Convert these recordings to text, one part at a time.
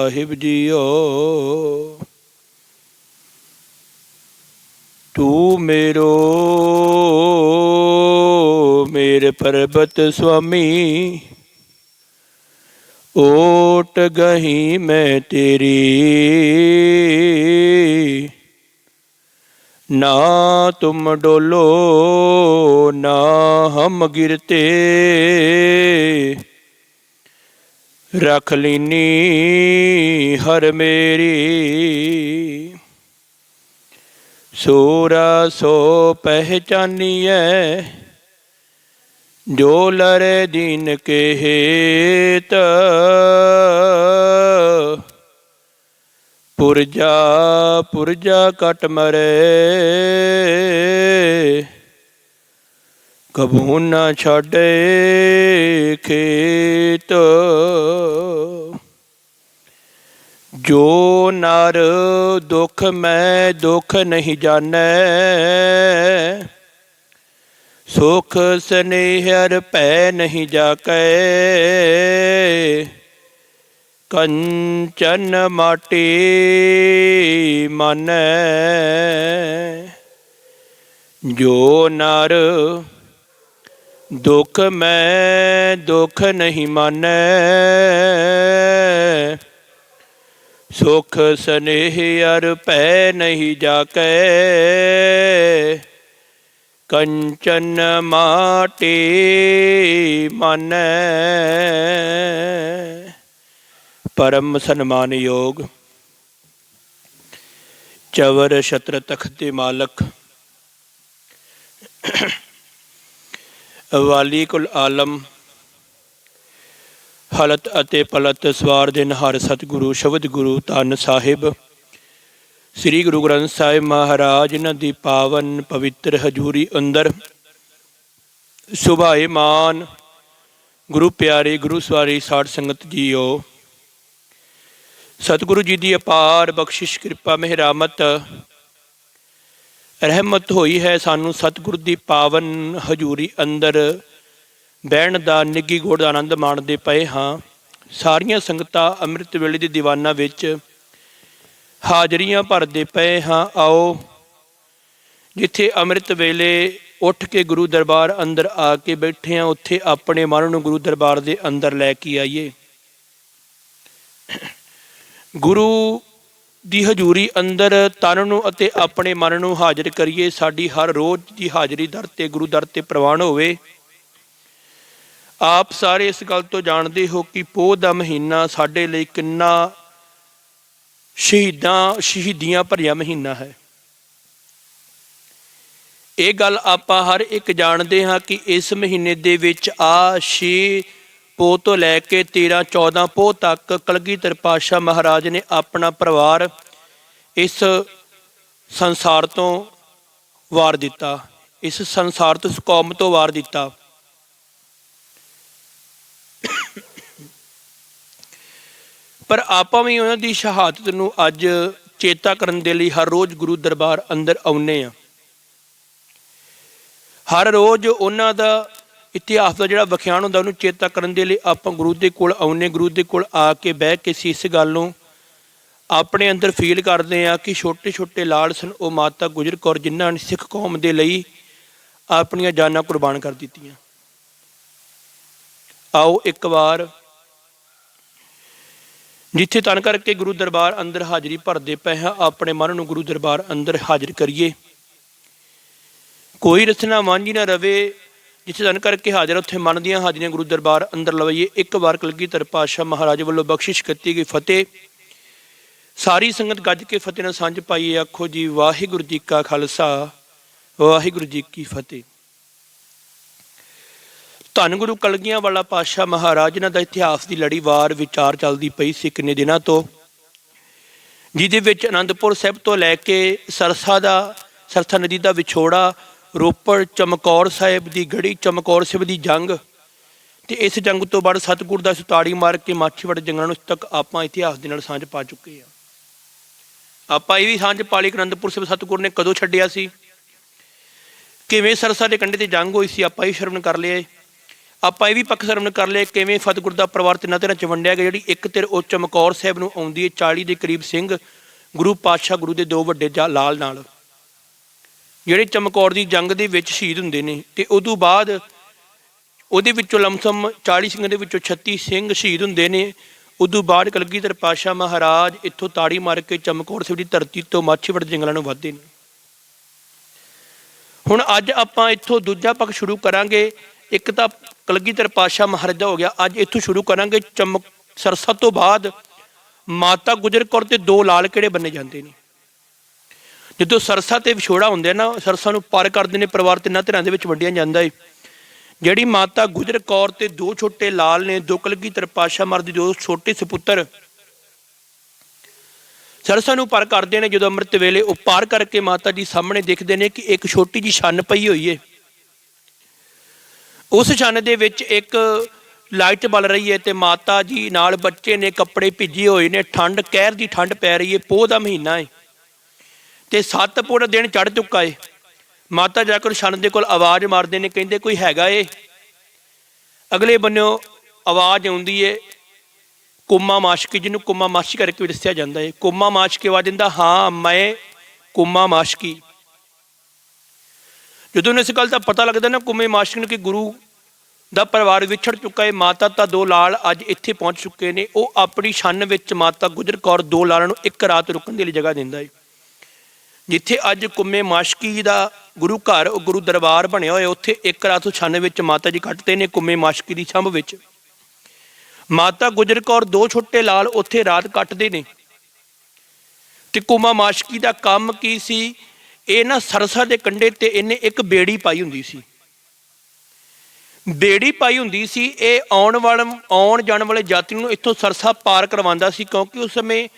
ਸਾਹਿਬ JIO. ਤੂੰ ਮੇਰੋ, ਮੇਰੇ ਪਰਬਤ ਸੁਆਮੀ। ਓਟ ਗਹੀ ਮੈਂ ਤੇਰੀ। ਨਾ ਤੁਮ ਡੋਲੋ, ਨਾ ਹਮ ਗਿਰਤੇ। ਰਖ ਲੀਨੀ ਹਰ ਮੇਰੀ। ਸੂਰਾ ਸੋ ਪਹਿਚਾਨੀਐ, ਜੋ ਲਰੇ ਦੀਨ ਕੇ ਹੇਤ ਪੁਰਜਾ ਪੁਰਜਾ ਕਟ ਮਰੇ। ਕਬੂ ਨਾ ਛਾਡੇ ਖੇਤ। ਜੋ ਨਰ ਦੁਖ ਮੈਂ ਦੁਖ ਨਹੀਂ ਜਾਣੈ, ਸੁਖ ਸਨੇਹਰ ਭੈ ਨਹੀਂ ਜਾਕੈ। ਕੰਚਨ ਮਾਟੀ ਮਨੈ, ਜੋ ਨਰ ਦੁਖ ਮੈਂ ਦੁਖ ਨਹੀਂ ਮਾਨੈ ਸੁਖ ਸਨੇਹ ਅਰ ਭੈ ਨਹੀਂ ਜਾਕੈ ਕੰਚਨ ਮਾਟੀ ਮਨੈ ਪਰਮ ਸਨਮਾਨ ਯੋਗ ਚਵਰ ਛਤਰ ਤਖਤ ਦੇ ਮਾਲਕ ਵਾਲੀ ਕੁਲ ਆਲਮ, ਹਲਤ ਅਤੇ ਪਲਤ ਸਵਾਰ ਦਿਨ ਹਰ ਸਤਿਗੁਰੂ ਸ਼ਬਦ ਗੁਰੂ ਧੰਨ ਸਾਹਿਬ। ਸ੍ਰੀ ਗੁਰੂ ਗ੍ਰੰਥ ਸਾਹਿਬ ਮਹਾਰਾਜ, ਇਹਨਾਂ ਦੀ ਪਾਵਨ ਪਵਿੱਤਰ ਹਜੂਰੀ ਅੰਦਰ ਸੁਭਾਏ ਮਾਨ, ਗੁਰੂ ਪਿਆਰੇ, ਗੁਰੂ ਸਵਾਰੀ ਸਾਧ ਸੰਗਤ ਜੀਓ। ਸਤਿਗੁਰੂ ਜੀ ਦੀ ਅਪਾਰ ਬਖਸ਼ਿਸ਼, ਕਿਰਪਾ, ਮਹਿਰਾਮਤ ਰਹਿਮਤ ਹੋਈ ਹੈ ਸਾਨੂੰ ਸਤਿਗੁਰੂ ਦੀ ਪਾਵਨ ਹਜੂਰੀ ਅੰਦਰ। ਬਹਿਣ ਦਾ ਨਿੱਗੀ ਗੋੜ ਦਾ ਆਨੰਦ ਮਾਣਦੇ ਪਏ ਹਾਂ। ਸਾਰੀਆਂ ਸੰਗਤਾਂ ਅੰਮ੍ਰਿਤ ਵੇਲੇ ਦੀ ਦੀਵਾਨਾ ਵਿੱਚ ਹਾਜ਼ਰੀਆਂ ਭਰਦੇ ਪਏ ਹਾਂ। ਆਓ, ਜਿੱਥੇ ਅੰਮ੍ਰਿਤ ਵੇਲੇ ਉੱਠ ਕੇ ਗੁਰੂ ਦਰਬਾਰ ਅੰਦਰ ਆ ਕੇ ਬੈਠੇ ਹਾਂ, ਉੱਥੇ ਆਪਣੇ ਮਨ ਨੂੰ ਗੁਰੂ ਦਰਬਾਰ ਦੇ ਅੰਦਰ ਲੈ ਕੇ ਆਈਏ। ਗੁਰੂ ਦੀ ਹਜ਼ੂਰੀ ਅੰਦਰ ਤਨ ਨੂੰ ਅਤੇ ਆਪਣੇ ਮਨ ਨੂੰ ਹਾਜ਼ਰ ਕਰੀਏ, ਸਾਡੀ ਹਰ ਰੋਜ਼ ਦੀ ਹਾਜ਼ਰੀ ਦਰ ਤੇ, ਗੁਰੂ ਦਰ ਤੇ ਪ੍ਰਵਾਨ ਹੋਵੇ। ਆਪ ਸਾਰੇ ਇਸ ਗੱਲ ਤੋਂ ਜਾਣਦੇ ਹੋ ਕਿ ਪੋਹ ਦਾ ਮਹੀਨਾ ਸਾਡੇ ਲਈ ਕਿੰਨਾ ਸ਼ਹੀਦਾਂ, ਸ਼ਹੀਦੀਆਂ ਭਰਿਆ ਮਹੀਨਾ ਹੈ। ਇਹ ਗੱਲ ਆਪਾਂ ਹਰ ਇੱਕ ਜਾਣਦੇ ਹਾਂ ਕਿ ਇਸ ਮਹੀਨੇ ਦੇ ਵਿੱਚ ਆ ਛੇ ਪੋਹ ਤੋਂ ਲੈ ਕੇ 13 14 ਪੋਹ ਤੱਕ ਕਲਗੀਧਰ ਪਾਤਸ਼ਾਹ ਮਹਾਰਾਜ ਨੇ ਆਪਣਾ ਪਰਿਵਾਰ ਇਸ ਸੰਸਾਰ ਤੋਂ ਵਾਰ ਦਿੱਤਾ, ਇਸ ਸੰਸਾਰ ਤੋਂ, ਇਸ ਕੌਮ ਤੋਂ ਵਾਰ ਦਿੱਤਾ। ਪਰ ਆਪਾਂ ਵੀ ਉਹਨਾਂ ਦੀ ਸ਼ਹਾਦਤ ਨੂੰ ਅੱਜ ਚੇਤਾ ਕਰਨ ਦੇ ਲਈ ਹਰ ਰੋਜ਼ ਗੁਰੂ ਦਰਬਾਰ ਅੰਦਰ ਆਉਨੇ ਆ ਹਰ ਰੋਜ਼ ਉਹਨਾਂ ਦਾ ਇਤਿਹਾਸ ਦਾ ਜਿਹੜਾ ਵਿਖਿਆਨ ਹੁੰਦਾ, ਉਹਨੂੰ ਚੇਤਾ ਕਰਨ ਦੇ ਲਈ ਆਪਾਂ ਗੁਰੂ ਦੇ ਕੋਲ ਆਉਨੇ ਗੁਰੂ ਦੇ ਕੋਲ ਆ ਕੇ ਬਹਿ ਕੇ ਸੀ ਇਸ ਗੱਲ ਨੂੰ ਆਪਣੇ ਅੰਦਰ ਫੀਲ ਕਰਦੇ ਆ ਕਿ ਛੋਟੇ ਛੋਟੇ ਲਾਲ ਸਨ, ਉਹ ਮਾਤਾ ਗੁਜਰ ਕੌਰ ਜਿਨ੍ਹਾਂ ਨੇ ਸਿੱਖ ਕੌਮ ਦੇ ਲਈ ਆਪਣੀਆਂ ਜਾਨਾਂ ਕੁਰਬਾਨ ਕਰ ਦਿੱਤੀਆਂ। ਆਓ ਇੱਕ ਵਾਰ, ਜਿੱਥੇ ਤਨ ਕਰਕੇ ਗੁਰੂ ਦਰਬਾਰ ਅੰਦਰ ਹਾਜ਼ਰੀ ਭਰਦੇ ਪਏ ਹਾਂ, ਆਪਣੇ ਮਨ ਨੂੰ ਗੁਰੂ ਦਰਬਾਰ ਅੰਦਰ ਹਾਜ਼ਰ ਕਰੀਏ। ਕੋਈ ਰਚਨਾ ਵਾਂਝੀ ਨਾ ਰਵੇ ਜਿੱਥੇ ਤਨ ਕਰਕੇ ਹਾਜ਼ਰ ਉੱਥੇ ਮਨ ਦੀਆਂ ਹਾਜ਼ਰੀਆਂ ਗੁਰੂ ਦਰਬਾਰ ਅੰਦਰ ਲਵਾਈਏ। ਇੱਕ ਵਾਰ ਕਲਗੀਧਰ ਪਾਤਸ਼ਾਹ ਮਹਾਰਾਜ ਵੱਲੋਂ ਬਖਸ਼ਿਸ਼ ਕੀਤੀ ਗਈ ਫਤਿਹ। ਸਾਰੀ ਸੰਗਤ ਗੱਜ ਕੇ ਫਤਿਹ ਨਾਲ ਸਾਂਝ ਪਾਈਏ ਆਖੋ ਜੀ, ਵਾਹਿਗੁਰੂ ਜੀ ਕਾ ਖਾਲਸਾ, ਵਾਹਿਗੁਰੂ ਜੀ ਕੀ ਫਤਿਹ। ਧੰਨ ਗੁਰੂ ਕਲਗੀਆਂ ਵਾਲਾ ਪਾਤਸ਼ਾਹ ਮਹਾਰਾਜ ਇਹਨਾਂ ਦਾ ਇਤਿਹਾਸ ਦੀ ਲੜੀ ਵਾਰ ਵਿਚਾਰ ਚੱਲਦੀ ਪਈ ਸੀ ਕਿੰਨੇ ਦਿਨਾਂ ਤੋਂ, ਜਿਹਦੇ ਵਿੱਚ ਅਨੰਦਪੁਰ ਸਾਹਿਬ ਤੋਂ ਲੈ ਕੇ ਸਰਸਾ ਦਾ, ਸਰਸਾ ਨਦੀ ਦਾ ਵਿਛੋੜਾ ਰੋਪੜ ਚਮਕੌਰ ਸਾਹਿਬ ਦੀ ਗੜੀ, ਚਮਕੌਰ ਸਾਹਿਬ ਦੀ ਜੰਗ ਤੇ ਇਸ ਜੰਗ ਤੋਂ ਬਾਅਦ ਸਤਿਗੁਰ ਦਾ ਸੁਤਾੜੀ ਮਾਰ ਕੇ ਮਾਛੀਵੜ ਜੰਗਾਂ ਨੂੰ ਤੱਕ ਆਪਾਂ ਇਤਿਹਾਸ ਦੇ ਨਾਲ ਸਾਂਝ ਪਾ ਚੁੱਕੇ ਆ ਆਪਾਂ ਇਹ ਵੀ ਸਾਂਝ ਪਾਲੀ ਕਿ ਅਨੰਦਪੁਰ ਸਾਹਿਬ ਸਤਿਗੁਰ ਨੇ ਕਦੋਂ ਛੱਡਿਆ ਸੀ? ਕਿਵੇਂ ਸਰਸਾ ਦੇ ਕੰਢੇ ਤੇ ਜੰਗ ਹੋਈ ਸੀ, ਆਪਾਂ ਇਹ ਸ਼ਰਮਨ ਕਰ ਲਿਆ ਆਪਾਂ ਇਹ ਵੀ ਪੱਖ ਸਰਵਨ ਕਰ ਲਿਆ ਕਿਵੇਂ ਫਤਿਹਗੁਰ ਦਾ ਪਰਿਵਾਰ ਤਿੰਨਾਂ ਤਰ੍ਹਾਂ ਚ ਵੰਡਿਆ ਗਿਆ, ਜਿਹੜੀ ਇੱਕ ਧਿਰ ਉਹ ਚਮਕੌਰ ਸਾਹਿਬ ਨੂੰ ਆਉਂਦੀ ਹੈ 40 ਦੇ ਕਰੀਬ ਸਿੰਘ, ਗੁਰੂ ਪਾਤਸ਼ਾਹ, ਗੁਰੂ ਦੇ ਦੋ ਵੱਡੇ ਜਾ- ਲਾਲ ਨਾਲ। ਜਿਹੜੇ ਚਮਕੌਰ ਦੀ ਜੰਗ ਦੇ ਵਿੱਚ ਸ਼ਹੀਦ ਹੁੰਦੇ ਨੇ ਤੇ ਉਦੋਂ ਬਾਅਦ ਉਹਦੇ ਵਿੱਚੋਂ ਲਮਸਮ 40 ਸਿੰਘਾਂ ਦੇ ਵਿੱਚੋਂ 36 ਸਿੰਘ ਸ਼ਹੀਦ ਹੁੰਦੇ ਨੇ। ਉਦੋਂ ਬਾਅਦ ਕਲਗੀਧਰ ਪਾਤਸ਼ਾਹ ਮਹਾਰਾਜ ਇੱਥੋਂ ਤਾੜੀ ਮਾਰ ਕੇ ਚਮਕੌਰ ਸਾਹਿਬ ਦੀ ਧਰਤੀ ਤੋਂ ਮਾਛੀਵੜ ਜੰਗਲਾਂ ਨੂੰ ਵੱਧਦੇ ਨੇ। ਹੁਣ ਅੱਜ ਆਪਾਂ ਇੱਥੋਂ ਦੂਜਾ ਪੱਖ ਸ਼ੁਰੂ ਕਰਾਂਗੇ। ਇੱਕ ਤਾਂ ਕਲਗੀਧਰ ਪਾਤਸ਼ਾਹ ਮਹਾਰਾਜਾ ਹੋ ਗਿਆ। ਅੱਜ ਇੱਥੋਂ ਸ਼ੁਰੂ ਕਰਾਂਗੇ ਚਮਕ ਸਰਸਾ ਤੋਂ ਬਾਅਦ ਮਾਤਾ ਗੁਜਰ ਕੌਰ ਤੇ ਦੋ ਲਾਲ ਕਿਹੜੇ ਬੰਨੇ ਜਾਂਦੇ ਨੇ। ਜਦੋਂ ਸਰਸਾ ਤੇ ਵਿਛੋੜਾ ਹੁੰਦੇ ਨਾ, ਸਰਸਾ ਨੂੰ ਪਾਰ ਕਰਦੇ ਨੇ ਪਰਿਵਾਰ ਤਿੰਨਾਂ ਧਿਰਾਂ ਦੇ ਵਿੱਚ ਵੰਡਿਆ ਜਾਂਦਾ ਏ। ਜਿਹੜੀ ਮਾਤਾ ਗੁਜਰ ਕੌਰ ਤੇ ਦੋ ਛੋਟੇ ਲਾਲ ਨੇ, ਦੋ ਕਲਗੀਧਰ ਪਾਤਸ਼ਾਹ ਮਰ ਦੇ, ਦੋ ਛੋਟੇ ਸੁਪੁੱਤਰ। ਸਰਸਾ ਨੂੰ ਪਾਰ ਕਰਦੇ ਨੇ, ਜਦੋਂ ਅੰਮ੍ਰਿਤ ਵੇਲੇ ਉਹ ਪਾਰ ਕਰਕੇ ਮਾਤਾ ਜੀ ਸਾਹਮਣੇ ਦੇਖਦੇ ਨੇ ਕਿ ਇੱਕ ਛੋਟੀ ਜੀ ਛੰਨ ਪਈ ਹੋਈ ਏ। ਉਸ ਛੰਨ ਦੇ ਵਿੱਚ ਇੱਕ ਲਾਈਟ ਬਲ ਰਹੀ ਹੈ ਤੇ ਮਾਤਾ ਜੀ ਨਾਲ ਬੱਚੇ ਨੇ ਕੱਪੜੇ ਭਿੱਜੇ ਹੋਏ ਨੇ, ਠੰਡ, ਕਹਿਰ ਦੀ ਠੰਡ ਪੈ ਰਹੀ ਹੈ ਪੋਹ ਦਾ ਮਹੀਨਾ ਹੈ ਤੇ ਸੱਤ ਪੋਹ ਦਿਨ ਚੜ ਚੁੱਕਾ ਏ। ਮਾਤਾ ਜਾ ਕੇ ਛੰਨ ਦੇ ਕੋਲ ਆਵਾਜ਼ ਮਾਰਦੇ ਨੇ, ਕਹਿੰਦੇ ਕੋਈ ਹੈਗਾ ਏ? ਅਗਲੇ ਬੰਨਿਓ ਆਵਾਜ਼ ਆਉਂਦੀ ਏ, ਕੁੰਮਾ ਮਾਸ਼ਕੀ, ਜਿਹਨੂੰ ਕੁੰਮਾ ਮਾਸ਼ਕੀ ਕਰਕੇ ਵੀ ਦੱਸਿਆ ਜਾਂਦਾ ਏ। ਕੁੰਮਾ ਮਾਸ਼ਕੀ ਆਵਾਜ਼ ਦਿੰਦਾ, ਹਾਂ, ਮੈਂ ਕੁੰਮਾ ਮਾਸ਼ਕੀ। ਜਦੋਂ ਇਸ ਗੱਲ ਦਾ ਪਤਾ ਲੱਗਦਾ ਨਾ, ਕੁੰਮੇ ਮਾਸ਼ਕੀ ਨੂੰ ਕਿ ਗੁਰੂ ਦਾ ਪਰਿਵਾਰ ਵਿਛੜ ਚੁੱਕਾ ਹੈ ਮਾਤਾ ਤਾਂ ਦੋ ਲਾਲ ਅੱਜ ਇੱਥੇ ਪਹੁੰਚ ਚੁੱਕੇ ਨੇ। ਉਹ ਆਪਣੀ ਛੰਨ ਵਿੱਚ ਮਾਤਾ ਗੁਜਰ ਕੌਰ ਦੋ ਲਾਲਾਂ ਨੂੰ ਇੱਕ ਰਾਤ ਰੁਕਣ ਦੇ ਲਈ ਜਗ੍ਹਾ ਦਿੰਦਾ ਹੈ ਜਿੱਥੇ ਅੱਜ ਕੁੰਮੇ ਮਾਸ਼ਕੀ ਦਾ ਗੁਰੂ ਘਰ, ਉਹ ਗੁਰੂ ਦਰਬਾਰ ਬਣਿਆ ਹੋਇਆ, ਉੱਥੇ ਇੱਕ ਰਾਤ ਉਹ ਛੰਨ ਵਿੱਚ ਮਾਤਾ ਜੀ ਕੱਟਦੇ ਨੇ ਕੁੰਮੇ ਮਾਸ਼ਕੀ ਦੀ ਛੰਭ ਵਿੱਚ। ਮਾਤਾ ਗੁਜਰ ਕੌਰ ਦੋ ਛੋਟੇ ਲਾਲ ਉੱਥੇ ਰਾਤ ਕੱਟਦੇ ਨੇ। ਤੇ ਕੁਮਾ ਮਾਸ਼ਕੀ ਦਾ ਕੰਮ ਕੀ ਸੀ? ਇਹ ਨਾ ਸਰਸਾ ਦੇ ਕੰਢੇ ਤੇ ਇਹਨੇ ਇੱਕ ਬੇੜੀ ਪਾਈ ਹੁੰਦੀ ਸੀ। ਬੇੜੀ ਪਾਈ ਹੁੰਦੀ ਸੀ, ਇਹ ਆਉਣ ਵਾਲੇ, ਆਉਣ ਜਾਣ ਵਾਲੇ ਯਾਤਰੀ ਨੂੰ ਇੱਥੋਂ ਸਰਸਾ ਪਾਰ ਕਰਵਾਉਂਦਾ ਸੀ, ਕਿਉਂਕਿ ਉਸ ਸਮੇਂ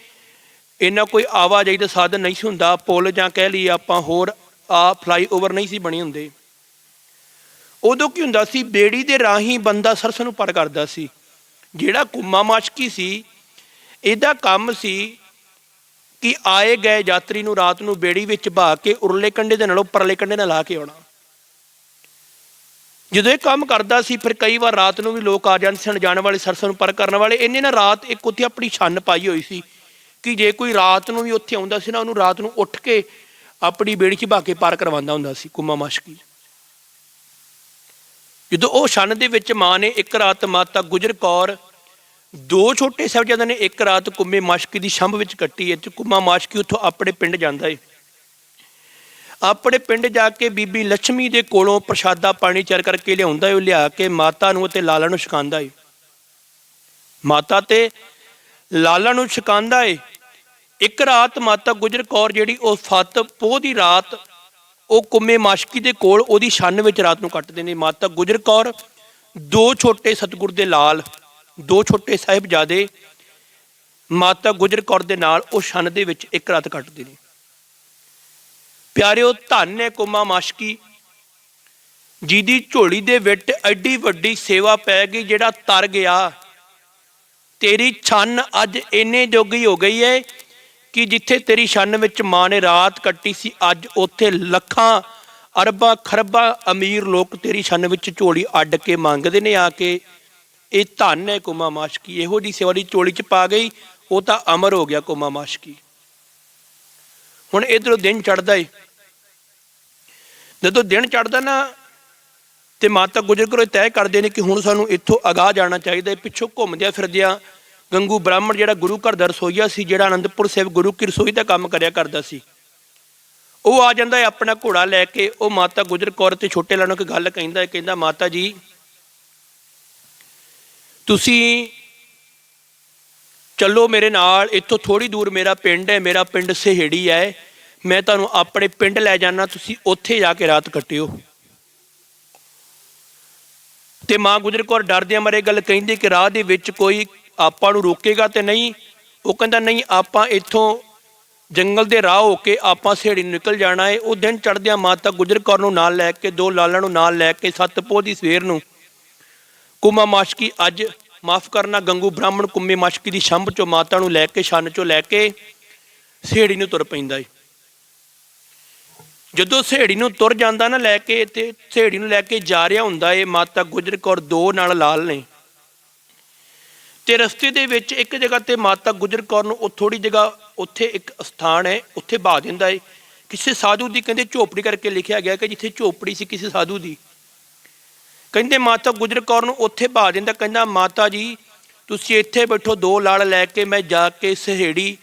ਇੰਨਾ ਕੋਈ ਆਵਾਜਾਈ ਦਾ ਸਾਧਨ ਨਹੀਂ ਸੀ ਹੁੰਦਾ, ਪੁਲ ਜਾਂ ਕਹਿ ਲਈ ਆਪਾਂ ਹੋਰ ਆ ਫਲਾਈਓਵਰ ਨਹੀਂ ਸੀ ਬਣੇ ਹੁੰਦੇ। ਉਦੋਂ ਕੀ ਹੁੰਦਾ ਸੀ, ਬੇੜੀ ਦੇ ਰਾਹੀਂ ਬੰਦਾ ਸਰਸ ਨੂੰ ਪਾਰ ਕਰਦਾ ਸੀ। ਜਿਹੜਾ ਕੁੰਮਾ ਮਾਸ਼ਕੀ ਸੀ, ਇਹਦਾ ਕੰਮ ਸੀ ਕਿ ਆਏ ਗਏ ਯਾਤਰੀ ਨੂੰ ਰਾਤ ਨੂੰ ਬੇੜੀ ਵਿੱਚ ਭਾ ਕੇ ਉਰਲੇ ਕੰਢੇ ਦੇ ਨਾਲੋਂ ਪਰਲੇ ਕੰਢੇ ਨਾਲ ਲਾ ਕੇ ਆਉਣਾ। ਜਦੋਂ ਇਹ ਕੰਮ ਕਰਦਾ ਸੀ, ਫਿਰ ਕਈ ਵਾਰ ਰਾਤ ਨੂੰ ਵੀ ਲੋਕ ਆ ਜਾਂਦੇ ਸਨ, ਜਾਣ ਵਾਲੇ ਸਰਸਾ ਪਰ ਕਰਨ ਵਾਲੇ। ਇਹਨੇ ਨਾ ਰਾਤ ਇੱਕ ਉੱਥੇ ਆਪਣੀ ਛੰਨ ਪਾਈ ਹੋਈ ਸੀ। ਕਿ ਜੇ ਕੋਈ ਰਾਤ ਨੂੰ ਵੀ ਉੱਥੇ ਆਉਂਦਾ ਸੀ ਨਾ, ਉਹਨੂੰ ਰਾਤ ਨੂੰ ਉੱਠ ਕੇ ਆਪਣੀ ਬੇੜੀ 'ਚ ਭਾ ਕੇ ਪਾਰ ਕਰਵਾਉਂਦਾ ਹੁੰਦਾ ਸੀ, ਕੁੰਮਾ ਮਾਸ਼ਕੀ। ਜਦੋਂ ਉਹ ਛੰਨ ਦੇ ਵਿੱਚ ਮਾਂ ਨੇ ਇੱਕ ਰਾਤ ਮਾਤਾ ਗੁਜਰ ਕੌਰ, ਦੋ ਛੋਟੇ ਸਾਹਿਬਜ਼ਾਦਿਆਂ ਨੇ ਇੱਕ ਰਾਤ ਕੁੰਮੇ ਮਾਸ਼ਕੀ ਦੀ ਛੰਭ ਵਿੱਚ ਕੱਟੀ ਹੈ ਤੇ ਕੁੰਮਾ ਮਾਸ਼ਕੀ ਉੱਥੋਂ ਆਪਣੇ ਪਿੰਡ ਜਾਂਦਾ ਏ। ਆਪਣੇ ਪਿੰਡ ਜਾ ਕੇ ਬੀਬੀ ਲక్ష్ਮੀ ਦੇ ਕੋਲੋਂ ਪ੍ਰਸ਼ਾਦਾ ਪਾਣੀ ਚਰ ਕਰਕੇ ਲਿਆਉਂਦਾ ਏ, ਉਹ ਲਿਆ ਕੇ ਮਾਤਾ ਨੂੰ ਅਤੇ ਲਾਲਾ ਨੂੰ ਛਕਾਉਂਦਾ ਏ। ਮਾਤਾ ਤੇ ਲਾਲਾ ਨੂੰ ਛਕਾਉਂਦਾ ਏ। ਇੱਕ ਰਾਤ ਮਾਤਾ ਗੁਜਰ ਕੌਰ ਜਿਹੜੀ ਉਹ ਫਤ ਪੋਹ ਦੀ ਰਾਤ ਉਹ ਕੁੰਮੇ ਮਾਸ਼ਕੀ ਦੇ ਕੋਲ ਉਹਦੀ ਛੰਨ ਵਿੱਚ ਰਾਤ ਨੂੰ ਕੱਟਦੇ ਨੇ। ਮਾਤਾ ਗੁਜਰ ਕੌਰ, ਦੋ ਛੋਟੇ ਸਤਿਗੁਰ ਦੇ ਲਾਲ, ਦੋ ਛੋਟੇ ਸਾਹਿਬਜ਼ਾਦੇ, ਮਾਤਾ ਗੁਜਰ ਕੌਰ ਦੇ ਨਾਲ ਉਹ ਛੰਨ ਦੇ ਵਿੱਚ ਇੱਕ ਰਾਤ ਕੱਟਦੇ ਨੇ। ਪਿਆਰਿਓ, ਧੰਨ ਹੈ ਕੁਮਾ ਮਾਸ਼ਕੀ, ਜਿਹਦੀ ਝੋਲੀ ਦੇ ਵਿੱਚ ਐਡੀ ਵੱਡੀ ਸੇਵਾ ਪੈ ਗਈ ਜਿਹੜਾ ਤਰ ਗਿਆ। ਤੇਰੀ ਛੰਨ ਅੱਜ ਇੰਨੇ ਜੋਗੀ ਹੋ ਗਈ ਹੈ ਕਿ ਜਿੱਥੇ ਤੇਰੀ ਛੰਨ ਵਿੱਚ ਮਾਂ ਨੇ ਰਾਤ ਕੱਟੀ ਸੀ, ਅੱਜ ਉੱਥੇ ਲੱਖਾਂ, ਅਰਬਾਂ, ਖਰਬਾਂ ਅਮੀਰ ਲੋਕ ਤੇਰੀ ਛੰਨ ਵਿੱਚ ਝੋਲੀ ਅੱਡ ਕੇ ਮੰਗਦੇ ਨੇ ਆ ਕੇ। ਇਹ ਧੰਨ ਹੈ ਕੁਮਾ ਮਾਸ਼ਕੀ, ਇਹੋ ਜੀ ਸੇਵਾ ਦੀ ਝੋਲੀ ਚ ਪਾ ਗਈ, ਉਹ ਤਾਂ ਅਮਰ ਹੋ ਗਿਆ ਕੁਮਾ ਮਾਸ਼ਕੀ। ਹੁਣ ਇਧਰੋਂ ਦਿਨ ਚੜਦਾ ਏ। ਜਦੋਂ ਦਿਨ ਚੜਦਾ ਨਾ ਤੇ ਮਾਤਾ ਗੁਜਰ ਕਰੋ ਤੈਅ ਕਰਦੇ ਨੇ ਕਿ ਹੁਣ ਸਾਨੂੰ ਇੱਥੋਂ ਅਗਾਹ ਜਾਣਾ ਚਾਹੀਦਾ ਹੈ, ਪਿੱਛੋਂ ਘੁੰਮਦਿਆਂ ਫਿਰਦਿਆਂ ਗੰਗੂ ਬ੍ਰਾਹਮਣ ਜਿਹੜਾ ਗੁਰੂ ਘਰ ਦਾ ਰਸੋਈਆ ਸੀ, ਜਿਹੜਾ ਅਨੰਦਪੁਰ ਸਾਹਿਬ ਗੁਰੂ ਕੀ ਰਸੋਈ ਦਾ ਕੰਮ ਕਰਿਆ ਕਰਦਾ ਸੀ। ਉਹ ਆ ਜਾਂਦਾ ਹੈ ਆਪਣਾ ਘੋੜਾ ਲੈ ਕੇ, ਉਹ ਮਾਤਾ ਗੁਜਰ ਕੌਰ ਤੇ ਛੋਟੇ ਲਾਲ ਨੂੰ ਗੱਲ ਕਹਿੰਦਾ ਹੈ, ਕਹਿੰਦਾ ਮਾਤਾ ਜੀ, ਤੁਸੀਂ ਚੱਲੋ ਮੇਰੇ ਨਾਲ, ਇੱਥੋਂ ਥੋੜੀ ਦੂਰ ਮੇਰਾ ਪਿੰਡ ਹੈ, ਮੇਰਾ ਪਿੰਡ ਸਹੇੜੀ ਹੈ, ਮੈਂ ਤੁਹਾਨੂੰ ਆਪਣੇ ਪਿੰਡ ਲੈ ਜਾਣਾ ਤੁਸੀਂ ਉੱਥੇ ਜਾ ਕੇ ਰਾਤ ਕੱਟਿਓ। ਤੇ ਮਾਂ ਗੁਜਰ ਕੌਰ ਡਰਦਿਆਂ ਮਰੇ ਗੱਲ ਕਹਿੰਦੀ ਕਿ ਰਾਹ ਦੇ ਵਿੱਚ ਕੋਈ ਆਪਾਂ ਨੂੰ ਰੋਕੇਗਾ ਤੇ ਨਹੀਂ, ਉਹ ਕਹਿੰਦਾ ਨਹੀਂ, ਆਪਾਂ ਇੱਥੋਂ ਜੰਗਲ ਦੇ ਰਾਹ ਹੋ ਕੇ ਆਪਾਂ ਸਹੇੜੀ ਨੂੰ ਨਿਕਲ ਜਾਣਾ ਏ। ਉਹ ਦਿਨ ਚੜਦਿਆਂ ਮਾਤਾ ਗੁਜਰ ਕੌਰ ਨੂੰ ਨਾਲ ਲੈ ਕੇ, ਦੋ ਲਾਲਾਂ ਨੂੰ ਨਾਲ ਲੈ ਕੇ, ਸੱਤ ਪੋਹ ਦੀ ਸਵੇਰ ਨੂੰ ਕੁਮਾ ਮਾਸ਼ਕੀ ਅੱਜ ਮਾਫ ਕਰਨਾ ਗੰਗੂ ਬ੍ਰਾਹਮਣ ਕੁੰਮੇ ਮਾਸ਼ਕੀ ਦੀ ਛੰਭ ਚੋਂ ਮਾਤਾ ਨੂੰ ਲੈ ਕੇ, ਛੰਨ ਚੋਂ ਲੈ ਕੇ ਸਹੇੜੀ ਨੂੰ ਤੁਰ ਪੈਂਦਾ ਏ। ਜਦੋਂ ਸਹੇੜੀ ਨੂੰ ਤੁਰ ਜਾਂਦਾ ਨਾ ਲੈ ਕੇ, ਤੇ ਸਹੇੜੀ ਨੂੰ ਲੈ ਕੇ ਜਾ ਰਿਹਾ ਹੁੰਦਾ ਏ ਮਾਤਾ ਗੁਜਰ ਕੌਰ ਦੋ ਨਾਲ ਲਾਲ ਨੇ। ਤੇ ਰਸਤੇ ਦੇ ਵਿੱਚ ਇੱਕ ਜਗ੍ਹਾ ਤੇ ਮਾਤਾ ਗੁਜਰ ਕੌਰ ਨੂੰ ਉਹ ਥੋੜੀ ਜਗ੍ਹਾ ਉੱਥੇ ਇੱਕ ਸਥਾਨ ਹੈ, ਉੱਥੇ ਬਾ ਦਿੰਦਾ ਏ। ਕਿਸੇ ਸਾਧੂ ਦੀ ਕਹਿੰਦੇ ਝੋਪੜੀ ਕਰਕੇ ਲਿਖਿਆ ਗਿਆ ਕਿ ਜਿੱਥੇ ਝੋਪੜੀ ਸੀ ਕਿਸੇ ਸਾਧੂ ਦੀ। ਕਹਿੰਦੇ ਮਾਤਾ ਗੁਜਰ ਕੌਰ ਨੂੰ ਉੱਥੇ ਬਾ ਦਿੰਦਾ, ਕਹਿੰਦਾ ਮਾਤਾ ਜੀ, ਤੁਸੀਂ ਇੱਥੇ ਬੈਠੋ, ਦੋ ਲਾਲ ਲੈ ਕੇ ਮੈਂ ਜਾ ਕੇ ਸਹੇੜੀ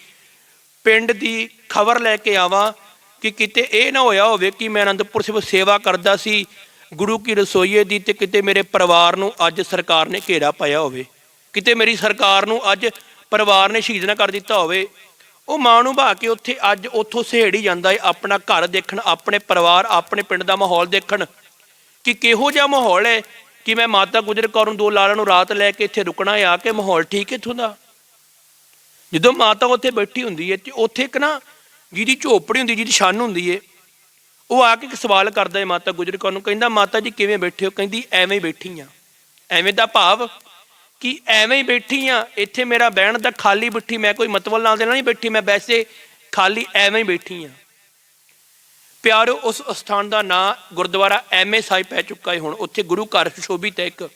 ਪਿੰਡ ਦੀ ਖਬਰ ਲੈ ਕੇ ਆਵਾਂ। ਕਿ ਕਿਤੇ ਇਹ ਨਾ ਹੋਇਆ ਹੋਵੇ ਕਿ ਮੈਂ ਅਨੰਦਪੁਰ ਸਾਹਿਬ ਸੇਵਾ ਕਰਦਾ ਸੀ, ਗੁਰੂ ਕੀ ਰਸੋਈਏ ਦੀ ਤੇ ਕਿਤੇ ਮੇਰੇ ਪਰਿਵਾਰ ਨੂੰ ਅੱਜ ਸਰਕਾਰ ਨੇ ਘੇਰਾ ਪਾਇਆ ਹੋਵੇ। ਕਿਤੇ ਮੇਰੀ ਸਰਕਾਰ ਨੂੰ ਅੱਜ ਪਰਿਵਾਰ ਨੇ ਸ਼ਹੀਦ ਨਾ ਕਰ ਦਿੱਤਾ ਹੋਵੇ। ਉਹ ਮਾਂ ਨੂੰ ਭਾ ਕੇ ਉੱਥੇ ਅੱਜ ਉੱਥੋਂ ਸਹੇੜੀ ਜਾਂਦਾ ਏ, ਆਪਣਾ ਘਰ ਦੇਖਣ, ਆਪਣੇ ਪਰਿਵਾਰ, ਆਪਣੇ ਪਿੰਡ ਦਾ ਮਾਹੌਲ ਦੇਖਣ। ਕਿ ਕਿਹੋ ਜਿਹਾ ਮਾਹੌਲ ਹੈ ਕਿ ਮੈਂ ਮਾਤਾ ਗੁਜਰ ਕੌਰ ਨੂੰ ਦੋ ਲਾਲਾਂ ਨੂੰ ਰਾਤ ਲੈ ਕੇ ਇੱਥੇ ਰੁਕਣਾ ਹੈ ਆ ਕੇ ਮਾਹੌਲ ਠੀਕ ਇੱਥੋਂ ਦਾ। ਜਦੋਂ ਮਾਤਾ ਉੱਥੇ ਬੈਠੀ ਹੁੰਦੀ ਹੈ ਤੇ ਉੱਥੇ ਇੱਕ ਨਾ ਜਿਹਦੀ ਝੋਪੜੀ ਹੁੰਦੀ, ਜਿਹਦੀ ਛੰਨ ਹੁੰਦੀ ਹੈ ਉਹ ਆ ਕੇ ਇੱਕ ਸਵਾਲ ਕਰਦਾ ਹੈ ਮਾਤਾ ਗੁਜਰ ਕੌਰ ਨੂੰ, ਕਹਿੰਦਾ, ਮਾਤਾ ਜੀ, ਕਿਵੇਂ ਬੈਠੇ ਹੋ? ਕਹਿੰਦੀ, ਐਵੇਂ ਹੀ ਬੈਠੀ ਆ। ਐਵੇਂ ਦਾ ਭਾਵ ਕਿ ਐਵੇਂ ਹੀ ਬੈਠੀ ਆ, ਇੱਥੇ ਮੇਰਾ ਬਹਿਣ ਦਾ ਖਾਲੀ ਬਿੱਠੀ ਮੈਂ ਕੋਈ ਮਤਵਲ ਨਾਲ ਦੇ ਨਾਲ ਨਹੀਂ ਬੈਠੀ, ਮੈਂ ਵੈਸੇ ਖਾਲੀ ਐਵੇਂ ਹੀ ਬੈਠੀ ਆ। ਪਿਆਰੋ, ਉਸ ਸਥਾਨ ਦਾ ਨਾਂ ਗੁਰਦੁਆਰਾ ਐਮਏ ਸਾਹਿਬ ਪੈ ਚੁੱਕਾ ਹੈ ਹੁਣ, ਉੱਥੇ ਗੁਰੂ ਘਰ ਸ਼ੋਭਿਤ ਹੈ ਇੱਕ।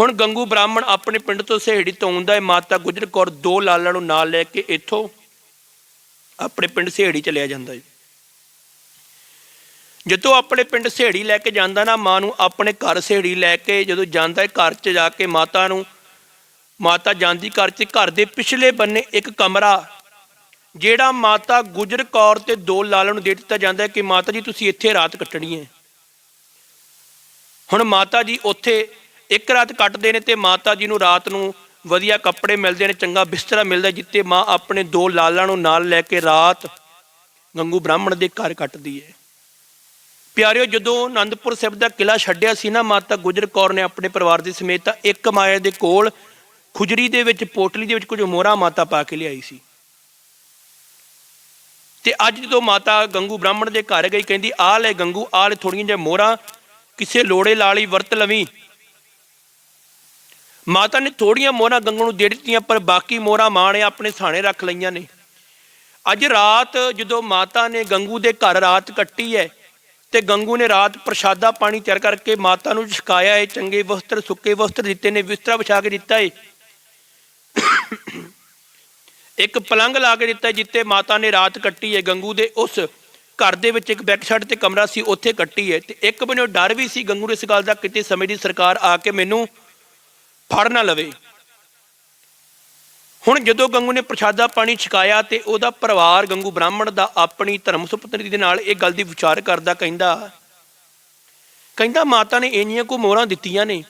ਹੁਣ ਗੰਗੂ ਬ੍ਰਾਹਮਣ ਆਪਣੇ ਪਿੰਡ ਤੋਂ ਸਹੇੜੀ ਤੋਂ ਆਉਂਦਾ ਹੈ ਮਾਤਾ ਗੁਜਰ ਕੌਰ ਦੋ ਲਾਲਾਂ ਨੂੰ ਨਾਲ ਲੈ ਕੇ ਇੱਥੋਂ ਆਪਣੇ ਪਿੰਡ ਸਹੇੜੀ ਚਲਿਆ ਜਾਂਦਾ ਹੈ ਜਦੋਂ ਆਪਣੇ ਪਿੰਡ ਸਹੇੜੀ ਲੈ ਕੇ ਜਾਂਦਾ ਨਾ, ਮਾਂ ਨੂੰ ਆਪਣੇ ਘਰ ਸਹੇੜੀ ਲੈ ਕੇ ਜਦੋਂ ਜਾਂਦਾ ਹੈ ਘਰ 'ਚ ਜਾ ਕੇ ਮਾਤਾ ਨੂੰ, ਮਾਤਾ ਜਾਂਦੀ ਘਰ 'ਚ, ਘਰ ਦੇ ਪਿਛਲੇ ਬੰਨੇ ਇੱਕ ਕਮਰਾ, ਜਿਹੜਾ ਮਾਤਾ ਗੁਜਰ ਕੌਰ ਤੇ ਦੋ ਲਾਲ ਨੂੰ ਦੇ ਦਿੱਤਾ ਜਾਂਦਾ ਕਿ ਮਾਤਾ ਜੀ ਤੁਸੀਂ ਇੱਥੇ ਰਾਤ ਕੱਟਣੀ ਹੈ। ਹੁਣ ਮਾਤਾ ਜੀ ਉੱਥੇ ਇੱਕ ਰਾਤ ਕੱਟਦੇ ਨੇ ਤੇ ਮਾਤਾ ਜੀ ਨੂੰ ਰਾਤ ਨੂੰ ਵਧੀਆ ਕੱਪੜੇ ਮਿਲਦੇ ਨੇ, ਚੰਗਾ ਬਿਸਤਰਾ ਮਿਲਦਾ ਜਿੱਤੇ ਮਾਂ ਆਪਣੇ ਦੋ ਲਾਲਾਂ ਨੂੰ ਨਾਲ ਲੈ ਕੇ ਰਾਤ ਗੰਗੂ ਬ੍ਰਾਹਮਣ ਦੇ ਘਰ ਕੱਟਦੀ ਹੈ। ਪਿਆਰਿਓ, ਜਦੋਂ ਆਨੰਦਪੁਰ ਸਾਹਿਬ ਦਾ ਕਿਲਾ ਛੱਡਿਆ ਸੀ ਨਾ, ਮਾਤਾ ਗੁਜਰ ਕੌਰ ਨੇ ਆਪਣੇ ਪਰਿਵਾਰ ਦੇ ਸਮੇਤ ਤਾਂ ਇੱਕ ਮਾਇਆ ਦੇ ਕੋਲ ਖੁਜਰੀ ਦੇ ਵਿੱਚ, ਪੋਟਲੀ ਦੇ ਵਿੱਚ ਕੁਝ ਮੋਹਰਾ ਮਾਤਾ ਪਾ ਕੇ ਲਿਆਈ ਸੀ। ਤੇ ਅੱਜ ਜਦੋਂ ਮਾਤਾ ਗੰਗੂ ਬ੍ਰਾਹਮਣ ਦੇ ਘਰ ਗਈ, ਕਹਿੰਦੀ ਆ ਲੈ ਗੰਗੂ, ਆਹ ਲੈ ਥੋੜੀਆਂ ਜਿਹੀਆਂ ਮੋਹਰਾਂ, ਕਿਸੇ ਲੋੜੇ ਲਾਲੀ ਵਰਤ ਲਵੀਂ। ਮਾਤਾ ਨੇ ਥੋੜੀਆਂ ਮੋਹਰਾਂ ਗੰਗੂ ਨੂੰ ਦੇ ਦਿੱਤੀਆਂ, ਪਰ ਬਾਕੀ ਮੋਹਰਾਂ ਮਾਂ ਨੇ ਆਪਣੇ ਸਾਣੇ ਰੱਖ ਲਈਆਂ ਨੇ। ਅੱਜ ਰਾਤ ਜਦੋਂ ਮਾਤਾ ਨੇ ਗੰਗੂ ਦੇ ਘਰ ਰਾਤ ਕੱਟੀ ਹੈ ਤੇ ਗੰਗੂ ਨੇ ਰਾਤ ਪ੍ਰਸ਼ਾਦਾ ਪਾਣੀ ਤਿਆਰ ਕਰਕੇ ਮਾਤਾ ਨੂੰ ਛਕਾਇਆ ਹੈ, ਚੰਗੇ ਵਸਤਰ, ਸੁੱਕੇ ਵਸਤਰ ਦਿੱਤੇ ਨੇ, ਬਿਸਤਰਾ ਵਿਛਾ ਕੇ ਦਿੱਤਾ ਏ ਇੱਕ ਪਲੰਗ ਲਾ ਕੇ ਦਿੱਤਾ ਜਿੱਤੇ ਮਾਤਾ ਨੇ ਰਾਤ ਕੱਟੀ ਹੈ। ਗੰਗੂ ਦੇ ਉਸ ਘਰ ਦੇ ਵਿੱਚ ਇੱਕ ਬੈਕ ਸਾਈਡ ਤੇ ਕਮਰਾ ਸੀ, ਉੱਥੇ ਕੱਟੀ ਹੈ। ਤੇ ਇੱਕ ਬੰਨਿਓ ਡਰ ਵੀ ਸੀ ਗੰਗੂ ਇਸ ਗੱਲ ਦਾ ਕਿਤੇ ਸਮੇਂ ਦੀ ਸਰਕਾਰ ਆ ਕੇ ਮੈਨੂੰ ਫੜ ਨਾ ਲਵੇ। ਹੁਣ ਜਦੋਂ ਗੰਗੂ ਨੇ ਪ੍ਰਸ਼ਾਦਾ ਪਾਣੀ ਛਕਾਇਆ ਤੇ ਉਹਦਾ ਪਰਿਵਾਰ ਗੰਗੂ ਬ੍ਰਾਹਮਣ ਦਾ ਆਪਣੀ ਧਰਮ ਸੁਪਤਨੀ ਦੇ ਨਾਲ ਇਹ ਗੱਲ ਦੀ ਵਿਚਾਰ ਕਰਦਾ ਕਹਿੰਦਾ ਕਹਿੰਦਾ ਮਾਤਾ ਨੇ ਇੰਨੀਆਂ ਕੋ ਮੋਹਰਾਂ ਦਿੱਤੀਆਂ ਨੇ।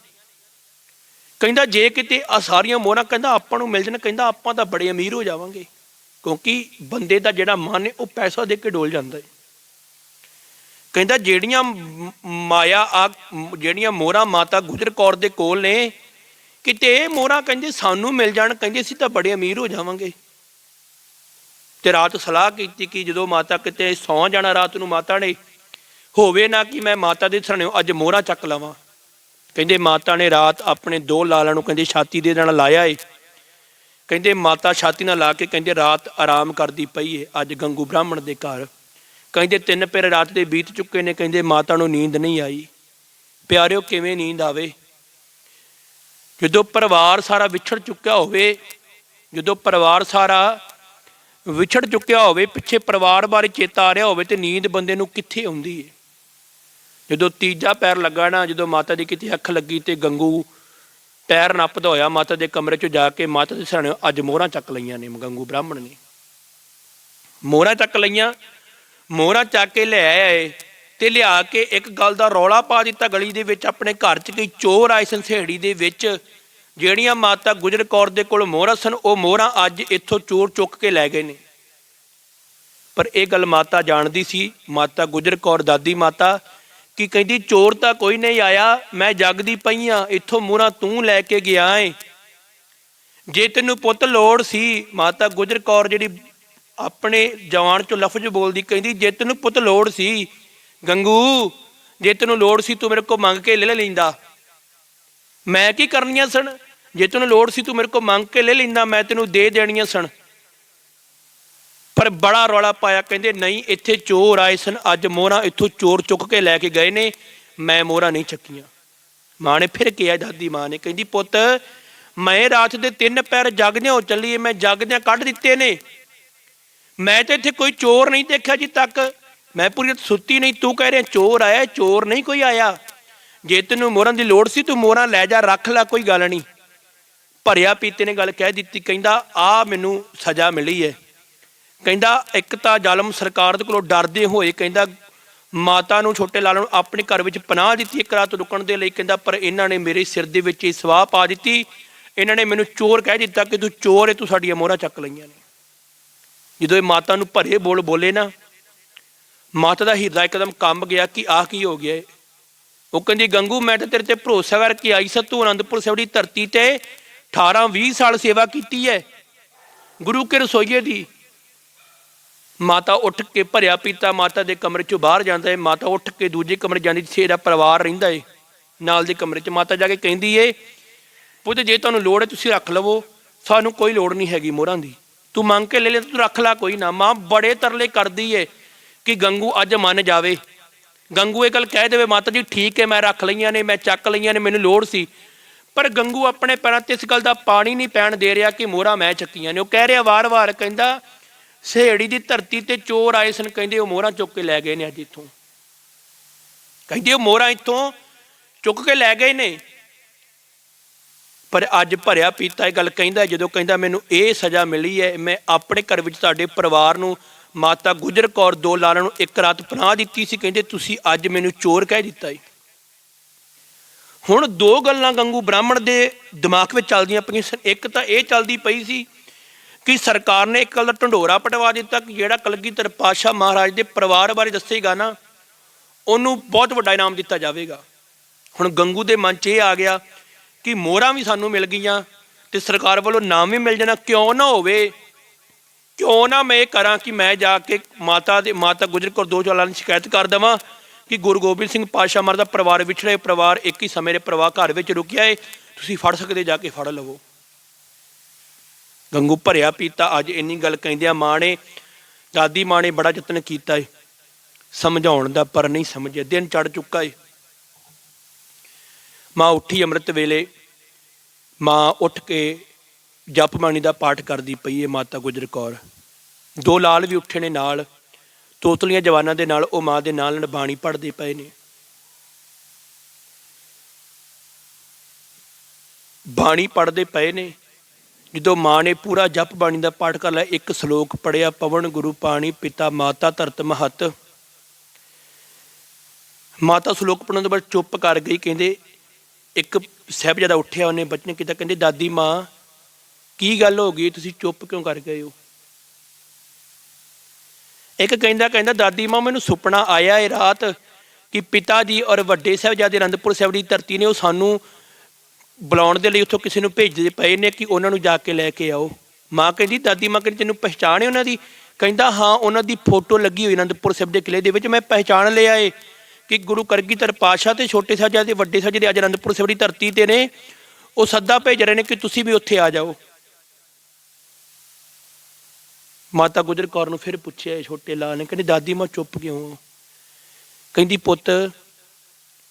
ਕਹਿੰਦਾ ਜੇ ਕਿਤੇ ਆ ਸਾਰੀਆਂ ਮੋਹਰਾਂ ਕਹਿੰਦਾ ਆਪਾਂ ਨੂੰ ਮਿਲ ਜਾਣ, ਕਹਿੰਦਾ ਆਪਾਂ ਤਾਂ ਬੜੇ ਅਮੀਰ ਹੋ ਜਾਵਾਂਗੇ। ਕਿਉਂਕਿ ਬੰਦੇ ਦਾ ਜਿਹੜਾ ਮਨ ਹੈ ਉਹ ਪੈਸਾ ਦੇ ਕੇ ਡੋਲ ਜਾਂਦਾ ਹੈ। ਕਹਿੰਦਾ ਜਿਹੜੀਆਂ ਮਾਇਆ ਆ, ਜਿਹੜੀਆਂ ਮੋਹਰਾਂ ਮਾਤਾ ਗੁਜਰ ਕੌਰ ਦੇ ਕੋਲ ਨੇ ਕਿਤੇ ਇਹ ਮੋਹਰਾਂ ਕਹਿੰਦੇ ਸਾਨੂੰ ਮਿਲ ਜਾਣ, ਕਹਿੰਦੇ ਅਸੀਂ ਤਾਂ ਬੜੇ ਅਮੀਰ ਹੋ ਜਾਵਾਂਗੇ। ਤੇ ਰਾਤ ਸਲਾਹ ਕੀਤੀ ਕਿ ਜਦੋਂ ਮਾਤਾ ਕਿਤੇ ਸੌਂ ਜਾਣਾ ਰਾਤ ਨੂੰ ਮਾਤਾ ਨੇ, ਹੋਵੇ ਨਾ ਕਿ ਮੈਂ ਮਾਤਾ ਦੇ ਸਣੇ ਅੱਜ ਮੋਹਰਾਂ ਚੱਕ ਲਵਾਂ। ਕਹਿੰਦੇ ਮਾਤਾ ਨੇ ਰਾਤ ਆਪਣੇ ਦੋ ਲਾਲਾਂ ਨੂੰ ਕਹਿੰਦੇ ਛਾਤੀ ਦੇ ਨਾਲ ਲਾਇਆ ਏ। ਕਹਿੰਦੇ ਮਾਤਾ ਛਾਤੀ ਨਾਲ ਲਾ ਕੇ ਕਹਿੰਦੇ ਰਾਤ ਆਰਾਮ ਕਰਦੀ ਪਈ ਏ, ਅੱਜ ਗੰਗੂ ਬ੍ਰਾਹਮਣ ਦੇ ਘਰ। ਕਹਿੰਦੇ ਤਿੰਨ ਪੇਰ ਰਾਤ ਦੇ ਬੀਤ ਚੁੱਕੇ ਨੇ, ਕਹਿੰਦੇ ਮਾਤਾ ਨੂੰ ਨੀਂਦ ਨਹੀਂ ਆਈ। ਪਿਆਰਿਓ, ਕਿਵੇਂ ਨੀਂਦ ਆਵੇ? ਜਦੋਂ ਪਰਿਵਾਰ ਸਾਰਾ ਵਿਛੜ ਚੁੱਕਿਆ ਹੋਵੇ, ਜਦੋਂ ਪਰਿਵਾਰ ਸਾਰਾ ਵਿਛੜ ਚੁੱਕਿਆ ਹੋਵੇ, ਪਿੱਛੇ ਪਰਿਵਾਰ ਬਾਰੇ ਚੇਤਾ ਆ ਰਿਹਾ ਹੋਵੇ ਤੇ ਨੀਂਦ ਬੰਦੇ ਨੂੰ ਕਿੱਥੇ ਆਉਂਦੀ ਏ? ਜਦੋਂ ਤੀਜਾ ਪੈਰ ਲੱਗਾ ਨਾ, ਜਦੋਂ ਮਾਤਾ ਦੀ ਕਿਤੇ ਅੱਖ ਲੱਗੀ ਤੇ ਗੰਗੂ ਪੈਰ ਨੱਪਦਾ ਹੋਇਆ, ਮਾਤਾ ਦੇ ਕਮਰੇ 'ਚ ਜਾ ਕੇ ਮਾਤਾ ਦੇ ਸਾਹਣੇ ਅੱਜ ਮੋਹਰਾਂ ਚੱਕ ਲਈਆਂ ਨੇ, ਗੰਗੂ ਬ੍ਰਾਹਮਣ ਨੇ। ਮੋਹਰਾਂ ਚੱਕ ਲਈਆਂ, ਮੋਹਰਾਂ ਚੱਕ ਕੇ ਲੈ ਆਏ ਤੇ ਲਿਆ ਕੇ ਇੱਕ ਗੱਲ ਦਾ ਰੌਲਾ ਪਾ ਦਿੱਤਾ ਗਲੀ ਦੇ ਵਿੱਚ ਆਪਣੇ ਘਰ 'ਚ ਕੋਈ ਚੋਰ ਆਏ ਸੰਸੇੜੀ ਦੇ ਵਿੱਚ। ਜਿਹੜੀਆਂ ਮਾਤਾ ਗੁਜਰ ਕੌਰ ਦੇ ਕੋਲ ਮੋਹਰਾਂ ਸਨ, ਉਹ ਮੋਹਰਾਂ ਅੱਜ ਇੱਥੋਂ ਚੋਰ ਚੁੱਕ ਕੇ ਲੈ ਗਏ ਨੇ। ਪਰ ਇਹ ਗੱਲ ਮਾਤਾ ਜਾਣਦੀ ਸੀ, ਮਾਤਾ ਗੁਜਰ ਕੌਰ, ਦਾਦੀ ਮਾਤਾ, ਕਿ ਕਹਿੰਦੀ, ਚੋਰ ਤਾਂ ਕੋਈ ਨਹੀਂ ਆਇਆ, ਮੈਂ ਜਗਦੀ ਪਈ ਆ, ਇੱਥੋਂ ਮੋਹਰਾਂ ਤੂੰ ਲੈ ਕੇ ਗਿਆ ਏ। ਜੇ ਤੈਨੂੰ ਪੁੱਤ ਲੋੜ ਸੀ, ਮਾਤਾ ਗੁਜਰ ਕੌਰ ਜਿਹੜੀ ਆਪਣੇ ਜਵਾਨ ਚੋਂ ਲਫ਼ਜ਼ ਬੋਲਦੀ, ਕਹਿੰਦੀ, ਜੇ ਤੈਨੂੰ ਪੁੱਤ ਲੋੜ ਸੀ ਗੰਗੂ, ਜੇ ਤੈਨੂੰ ਲੋੜ ਸੀ ਤੂੰ ਮੇਰੇ ਕੋਲ ਮੰਗ ਕੇ ਲੈ ਲੈਂਦਾ। ਮੈਂ ਕੀ ਕਰਨੀਆਂ ਸਨ? ਜੇ ਤੈਨੂੰ ਲੋੜ ਸੀ ਤੂੰ ਮੇਰੇ ਕੋਲ ਮੰਗ ਕੇ ਲੈ ਲੈਂਦਾ, ਮੈਂ ਤੈਨੂੰ ਦੇ ਦੇਣੀਆਂ ਸਨ। ਪਰ ਬੜਾ ਰੌਲਾ ਪਾਇਆ, ਕਹਿੰਦੇ ਨਹੀਂ, ਇੱਥੇ ਚੋਰ ਆਏ ਸਨ, ਅੱਜ ਮੋਹਰਾਂ ਇੱਥੋਂ ਚੋਰ ਚੁੱਕ ਕੇ ਲੈ ਕੇ ਗਏ ਨੇ, ਮੈਂ ਮੋਹਰਾਂ ਨਹੀਂ ਚੱਕੀਆਂ। ਮਾਂ ਨੇ ਫਿਰ ਕਿਹਾ, ਦਾਦੀ ਮਾਂ ਨੇ, ਕਹਿੰਦੀ, ਪੁੱਤ, ਮੈਂ ਰਾਤ ਦੇ ਤਿੰਨ ਪੈਰ ਜਗਦਿਆਂ ਹੋ ਚੱਲੀਏ, ਮੈਂ ਜਗਦਿਆਂ ਕੱਢ ਦਿੱਤੇ ਨੇ। ਮੈਂ ਤੇ ਇੱਥੇ ਕੋਈ ਚੋਰ ਨਹੀਂ ਦੇਖਿਆ ਜੀ ਤੱਕ। ਮੈਂ ਪੂਰੀ ਰਾਤ ਸੁੱਤੀ ਨਹੀਂ, ਤੂੰ ਕਹਿ ਰਿਹਾ ਚੋਰ ਆਇਆ, ਚੋਰ ਨਹੀਂ ਕੋਈ ਆਇਆ। ਜੇ ਤੈਨੂੰ ਮੋਹਰਾਂ ਦੀ ਲੋੜ ਸੀ, ਤੂੰ ਮੋਹਰਾਂ ਲੈ ਜਾ, ਰੱਖ ਲੈ, ਕੋਈ ਗੱਲ ਨਹੀਂ। ਭਰਿਆ ਪੀਤੇ ਨੇ ਗੱਲ ਕਹਿ ਦਿੱਤੀ, ਕਹਿੰਦਾ, ਆ ਮੈਨੂੰ ਸਜ਼ਾ ਮਿਲੀ ਹੈ ਕਹਿੰਦਾ, ਇੱਕ ਤਾਂ ਜ਼ਾਲਮ ਸਰਕਾਰ ਦੇ ਕੋਲੋਂ ਡਰਦੇ ਹੋਏ, ਕਹਿੰਦਾ, ਮਾਤਾ ਨੂੰ ਛੋਟੇ ਲਾਲ ਨੂੰ ਆਪਣੇ ਘਰ ਵਿੱਚ ਪਨਾਹ ਦਿੱਤੀ, ਇੱਕ ਰਾਤ ਰੁਕਣ ਦੇ ਲਈ, ਕਹਿੰਦਾ, ਪਰ ਇਹਨਾਂ ਨੇ ਮੇਰੇ ਸਿਰ ਦੇ ਵਿੱਚ ਇਹ ਸਵਾਹ ਪਾ ਦਿੱਤੀ। ਇਹਨਾਂ ਨੇ ਮੈਨੂੰ ਚੋਰ ਕਹਿ ਦਿੱਤਾ ਕਿ ਤੂੰ ਚੋਰ ਹੈ ਤੂੰ ਸਾਡੀਆਂ ਮੋਹਰਾਂ ਚੱਕ ਲਈਆਂ ਨੇ। ਜਦੋਂ ਇਹ ਮਾਤਾ ਨੂੰ ਭਰੇ ਬੋਲ ਬੋਲੇ ਨਾ ਮਾਤਾ ਦਾ ਹਿਰਦਾ ਇੱਕਦਮ ਕੰਬ ਗਿਆ ਕਿ ਆਹ ਕੀ ਹੋ ਗਿਆ ਉਹ ਕਹਿੰਦੀ, ਗੰਗੂ, ਮੈਂ ਤਾਂ ਤੇਰੇ ਤੇ ਭਰੋਸਾ ਕਰਕੇ ਆਈ ਸਾ, ਤੂੰ ਅਨੰਦਪੁਰ ਸਾਹਿਬ ਦੀ ਧਰਤੀ ਤੇ 18 20 ਸਾਲ ਸੇਵਾ ਕੀਤੀ ਹੈ ਗੁਰੂ ਕੇ ਰਸੋਈਏ ਦੀ। ਮਾਤਾ ਉੱਠ ਕੇ ਭਰਿਆ ਪੀਤਾ, ਮਾਤਾ ਦੇ ਕਮਰੇ ਚੋਂ ਬਾਹਰ ਜਾਂਦਾ ਹੈ ਮਾਤਾ ਉੱਠ ਕੇ ਦੂਜੇ ਕਮਰੇ ਜਾਂਦੀ, ਜਿੱਥੇ ਇਹਦਾ ਪਰਿਵਾਰ ਰਹਿੰਦਾ ਏ, ਨਾਲ ਦੇ ਕਮਰੇ 'ਚ। ਮਾਤਾ ਜਾ ਕੇ ਕਹਿੰਦੀ ਏ, ਪੁੱਤ, ਜੇ ਤੁਹਾਨੂੰ ਲੋੜ ਹੈ ਤੁਸੀਂ ਰੱਖ ਲਵੋ। ਸਾਨੂੰ ਕੋਈ ਲੋੜ ਨਹੀਂ ਹੈਗੀ ਮੋਹਰਾਂ ਦੀ। ਤੂੰ ਮੰਗ ਕੇ ਲੈ ਲੈ, ਤੂੰ ਰੱਖ ਲੈ, ਕੋਈ ਨਾ। ਮਾਂ ਬੜੇ ਤਰਲੇ ਕਰਦੀ ਏ। ਕਿ ਗੰਗੂ ਅੱਜ ਮੰਨ ਜਾਵੇ। ਗੰਗੂ ਇਹ ਗੱਲ ਕਹਿ ਦੇਵੇ, ਮਾਤਾ ਜੀ, ਠੀਕ ਹੈ, ਮੈਂ ਰੱਖ ਲਈਆਂ ਨੇ, ਮੈਂ ਚੱਕ ਲਈਆਂ ਨੇ, ਮੈਨੂੰ ਲੋੜ ਸੀ। ਪਰ ਗੰਗੂ ਆਪਣੇ ਪੈਰਾਂ ਤੇ ਇਸ ਗੱਲ ਦਾ ਪਾਣੀ ਨਹੀਂ ਪੈਣ ਦੇ ਰਿਹਾ ਕਿ ਮੋਹਰਾਂ ਮੈਂ ਚੱਕੀਆਂ ਨੇ। ਉਹ ਕਹਿ ਰਿਹਾ ਵਾਰ-ਵਾਰ, ਕਹਿੰਦਾ, ਸਹੇੜੀ ਦੀ ਧਰਤੀ ਤੇ ਚੋਰ ਆਏ ਸਨ, ਕਹਿੰਦੇ ਉਹ ਮੋਹਰਾਂ ਚੁੱਕ ਕੇ ਲੈ ਗਏ ਨੇ ਅੱਜ ਇੱਥੋਂ। ਕਹਿੰਦੇ ਉਹ ਮੋਹਰਾਂ ਇੱਥੋਂ ਚੁੱਕ ਕੇ ਲੈ ਗਏ ਨੇ। ਪਰ ਅੱਜ ਭਰਿਆ ਪੀਤਾ ਇਹ ਗੱਲ ਕਹਿੰਦਾ, ਜਦੋਂ ਕਹਿੰਦਾ, ਮੈਨੂੰ ਇਹ ਸਜ਼ਾ ਮਿਲੀ ਹੈ, ਮੈਂ ਆਪਣੇ ਘਰ ਵਿੱਚ ਤੁਹਾਡੇ ਪਰਿਵਾਰ ਨੂੰ ਮਾਤਾ ਗੁਜਰ ਕੌਰ ਦੋ ਲਾਲਾਂ ਨੂੰ ਇੱਕ ਰਾਤ ਪਨਾਹ ਦਿੱਤੀ ਸੀ, ਕਹਿੰਦੇ ਤੁਸੀਂ ਅੱਜ ਮੈਨੂੰ ਚੋਰ ਕਹਿ ਦਿੱਤਾ ਏ। ਹੁਣ ਦੋ ਗੱਲਾਂ ਗੰਗੂ ਬ੍ਰਾਹਮਣ ਦੇ ਦਿਮਾਗ ਵਿੱਚ ਚੱਲਦੀਆਂ ਪਈਆਂ ਸਨ। ਇੱਕ ਤਾਂ ਇਹ ਚੱਲਦੀ ਪਈ ਸੀ ਕਿ ਸਰਕਾਰ ਨੇ ਇੱਕ ਗੱਲ ਦਾ ਢੰਡੋਰਾ ਪਟਵਾ ਦਿੱਤਾ ਕਿ ਜਿਹੜਾ ਕਲਗੀਧਰ ਪਾਸ਼ਾ ਮਹਾਰਾਜ ਦੇ ਪਰਿਵਾਰ ਬਾਰੇ ਦੱਸੇਗਾ ਨਾ, ਉਹਨੂੰ ਬਹੁਤ ਵੱਡਾ ਇਨਾਮ ਦਿੱਤਾ ਜਾਵੇਗਾ। ਹੁਣ ਗੰਗੂ ਦੇ ਮਨ 'ਚ ਇਹ ਆ ਗਿਆ ਕਿ ਮੋਹਰਾਂ ਵੀ ਸਾਨੂੰ ਮਿਲ ਗਈਆਂ ਤੇ ਸਰਕਾਰ ਵੱਲੋਂ ਨਾਮ ਵੀ ਮਿਲ ਜਾਣਾ। ਕਿਉਂ ਨਾ ਹੋਵੇ ਕਿਉਂ ਨਾ ਮੈਂ ਇਹ ਕਰਾਂ ਕਿ ਮੈਂ ਜਾ ਕੇ ਮਾਤਾ ਦੇ ਮਾਤਾ ਗੁਜਰ ਕੌਰ ਦੋ ਚਾਲਾਂ ਦੀ ਸ਼ਿਕਾਇਤ ਕਰ ਦੇਵਾਂ ਕਿ ਗੁਰੂ ਗੋਬਿੰਦ ਸਿੰਘ ਪਾਤਸ਼ਾਹ ਮਰ ਦਾ ਪਰਿਵਾਰ ਵਿਛੜੇ ਪਰਿਵਾਰ ਇੱਕ ਹੀ ਸਮੇਂ ਦੇ ਪਰਿਵਾਰ ਘਰ ਵਿੱਚ ਰੁਕਿਆ ਏ ਤੁਸੀਂ ਫੜ ਸਕਦੇ ਜਾ ਕੇ ਫੜ ਲਵੋ। ਗੰਗੂ ਭਰਿਆ ਪੀਤਾ, ਅੱਜ ਇੰਨੀ ਗੱਲ ਕਹਿੰਦੇ ਆ ਮਾਂ ਨੇ ਦਾਦੀ ਮਾਂ ਨੇ ਬੜਾ ਯਤਨ ਕੀਤਾ ਏ। ਸਮਝਾਉਣ ਦਾ ਪਰ ਨਹੀਂ ਸਮਝਿਆ। ਦਿਨ ਚੜ ਚੁੱਕਾ ਏ। ਮਾਂ ਉੱਠੀ ਅੰਮ੍ਰਿਤ ਵੇਲੇ। ਮਾਂ ਉੱਠ ਕੇ ਜਪ ਬਾਣੀ ਦਾ ਪਾਠ ਕਰਦੀ ਪਈ ਹੈ ਮਾਤਾ ਗੁਜਰ ਕੌਰ। ਦੋ ਲਾਲ ਵੀ ਉੱਠੇ ਨੇ ਨਾਲ। ਤੋਤਲੀਆਂ ਜਵਾਨਾਂ ਦੇ ਨਾਲ, ਉਹ ਮਾਂ ਦੇ ਨਾਲ ਨਾਲ ਬਾਣੀ ਪੜ੍ਹਦੇ ਪਏ ਨੇ। ਬਾਣੀ ਪੜ੍ਹਦੇ ਪਏ ਨੇ। ਜਦੋਂ ਮਾਂ ਨੇ ਪੂਰਾ ਜਪ ਬਾਣੀ ਦਾ ਪਾਠ ਕਰ ਲਿਆ, ਇੱਕ ਸ਼ਲੋਕ ਪੜਿਆ ਪਵਨ ਗੁਰੂ ਪਾਣੀ, ਪਿਤਾ ਮਾਤਾ ਧਰਤ ਮਹਤ। ਮਾਤਾ ਸ਼ਲੋਕ ਪੜਨ ਤੋਂ ਬਾਅਦ ਚੁੱਪ ਕਰ ਗਈ, ਕਹਿੰਦੇ, ਇੱਕ ਸਾਹਿਬਜ਼ਾਦਾ ਉੱਠਿਆ ਉਹਨੇ ਬਚਨ ਕੀਤਾ, ਕਹਿੰਦੇ, ਦਾਦੀ ਮਾਂ ਕੀ ਗੱਲ ਹੋ ਗਈ? ਤੁਸੀਂ ਚੁੱਪ ਕਿਉਂ ਕਰ ਗਏ ਹੋ? ਇੱਕ ਕਹਿੰਦਾ ਕਹਿੰਦਾ, ਦਾਦੀ ਮਾਂ, ਮੈਨੂੰ ਸੁਪਨਾ ਆਇਆ ਏ ਰਾਤ ਕਿ ਪਿਤਾ ਜੀ ਔਰ ਵੱਡੇ ਸਾਹਿਬਜ਼ਾਦੇ ਅਨੰਦਪੁਰ ਸਾਹਿਬ ਦੀ ਧਰਤੀ ਨੇ ਉਹ ਸਾਨੂੰ ਬੁਲਾਉਣ ਦੇ ਲਈ ਉੱਥੋਂ ਕਿਸੇ ਨੂੰ ਭੇਜਦੇ ਪਏ ਨੇ ਕਿ ਉਹਨਾਂ ਨੂੰ ਜਾ ਕੇ ਲੈ ਕੇ ਆਓ। ਮਾਂ ਕਹਿੰਦੀ, ਦਾਦੀ ਮਾਂ, ਕਹਿੰਦੀ, ਤੈਨੂੰ ਪਹਿਚਾਣ ਹੈ ਉਹਨਾਂ ਦੀ? ਕਹਿੰਦਾ, ਹਾਂ, ਉਹਨਾਂ ਦੀ ਫੋਟੋ ਲੱਗੀ ਹੋਈ ਅਨੰਦਪੁਰ ਸਾਹਿਬ ਦੇ ਕਿਲੇ ਦੇ ਵਿੱਚ। ਮੈਂ ਪਹਿਚਾਣ ਲਿਆ ਏ ਕਿ ਗੁਰੂ ਕਰਗੀਧਰ ਪਾਸ਼ਾ ਤੇ ਛੋਟੇ ਸਾਹਿਬਜ਼ਾਦੇ, ਵੱਡੇ ਸਾਹਿਬਜ਼ਾਦੇ ਅੱਜ ਅਨੰਦਪੁਰ ਸਾਹਿਬ ਦੀ ਧਰਤੀ ਤੇ ਨੇ। ਉਹ ਸੱਦਾ ਭੇਜ ਰਹੇ ਨੇ ਕਿ ਤੁਸੀਂ ਵੀ ਉੱਥੇ ਆ ਜਾਓ। ਮਾਤਾ ਗੁਜਰ ਕੌਰ ਨੂੰ ਫਿਰ ਪੁੱਛਿਆ ਛੋਟੇ ਲਾਲ ਨੇ, ਕਹਿੰਦੀ, ਦਾਦੀ, ਮਾਂ ਚੁੱਪ ਕਿਉਂ ਕਹਿੰਦੀ, ਪੁੱਤ,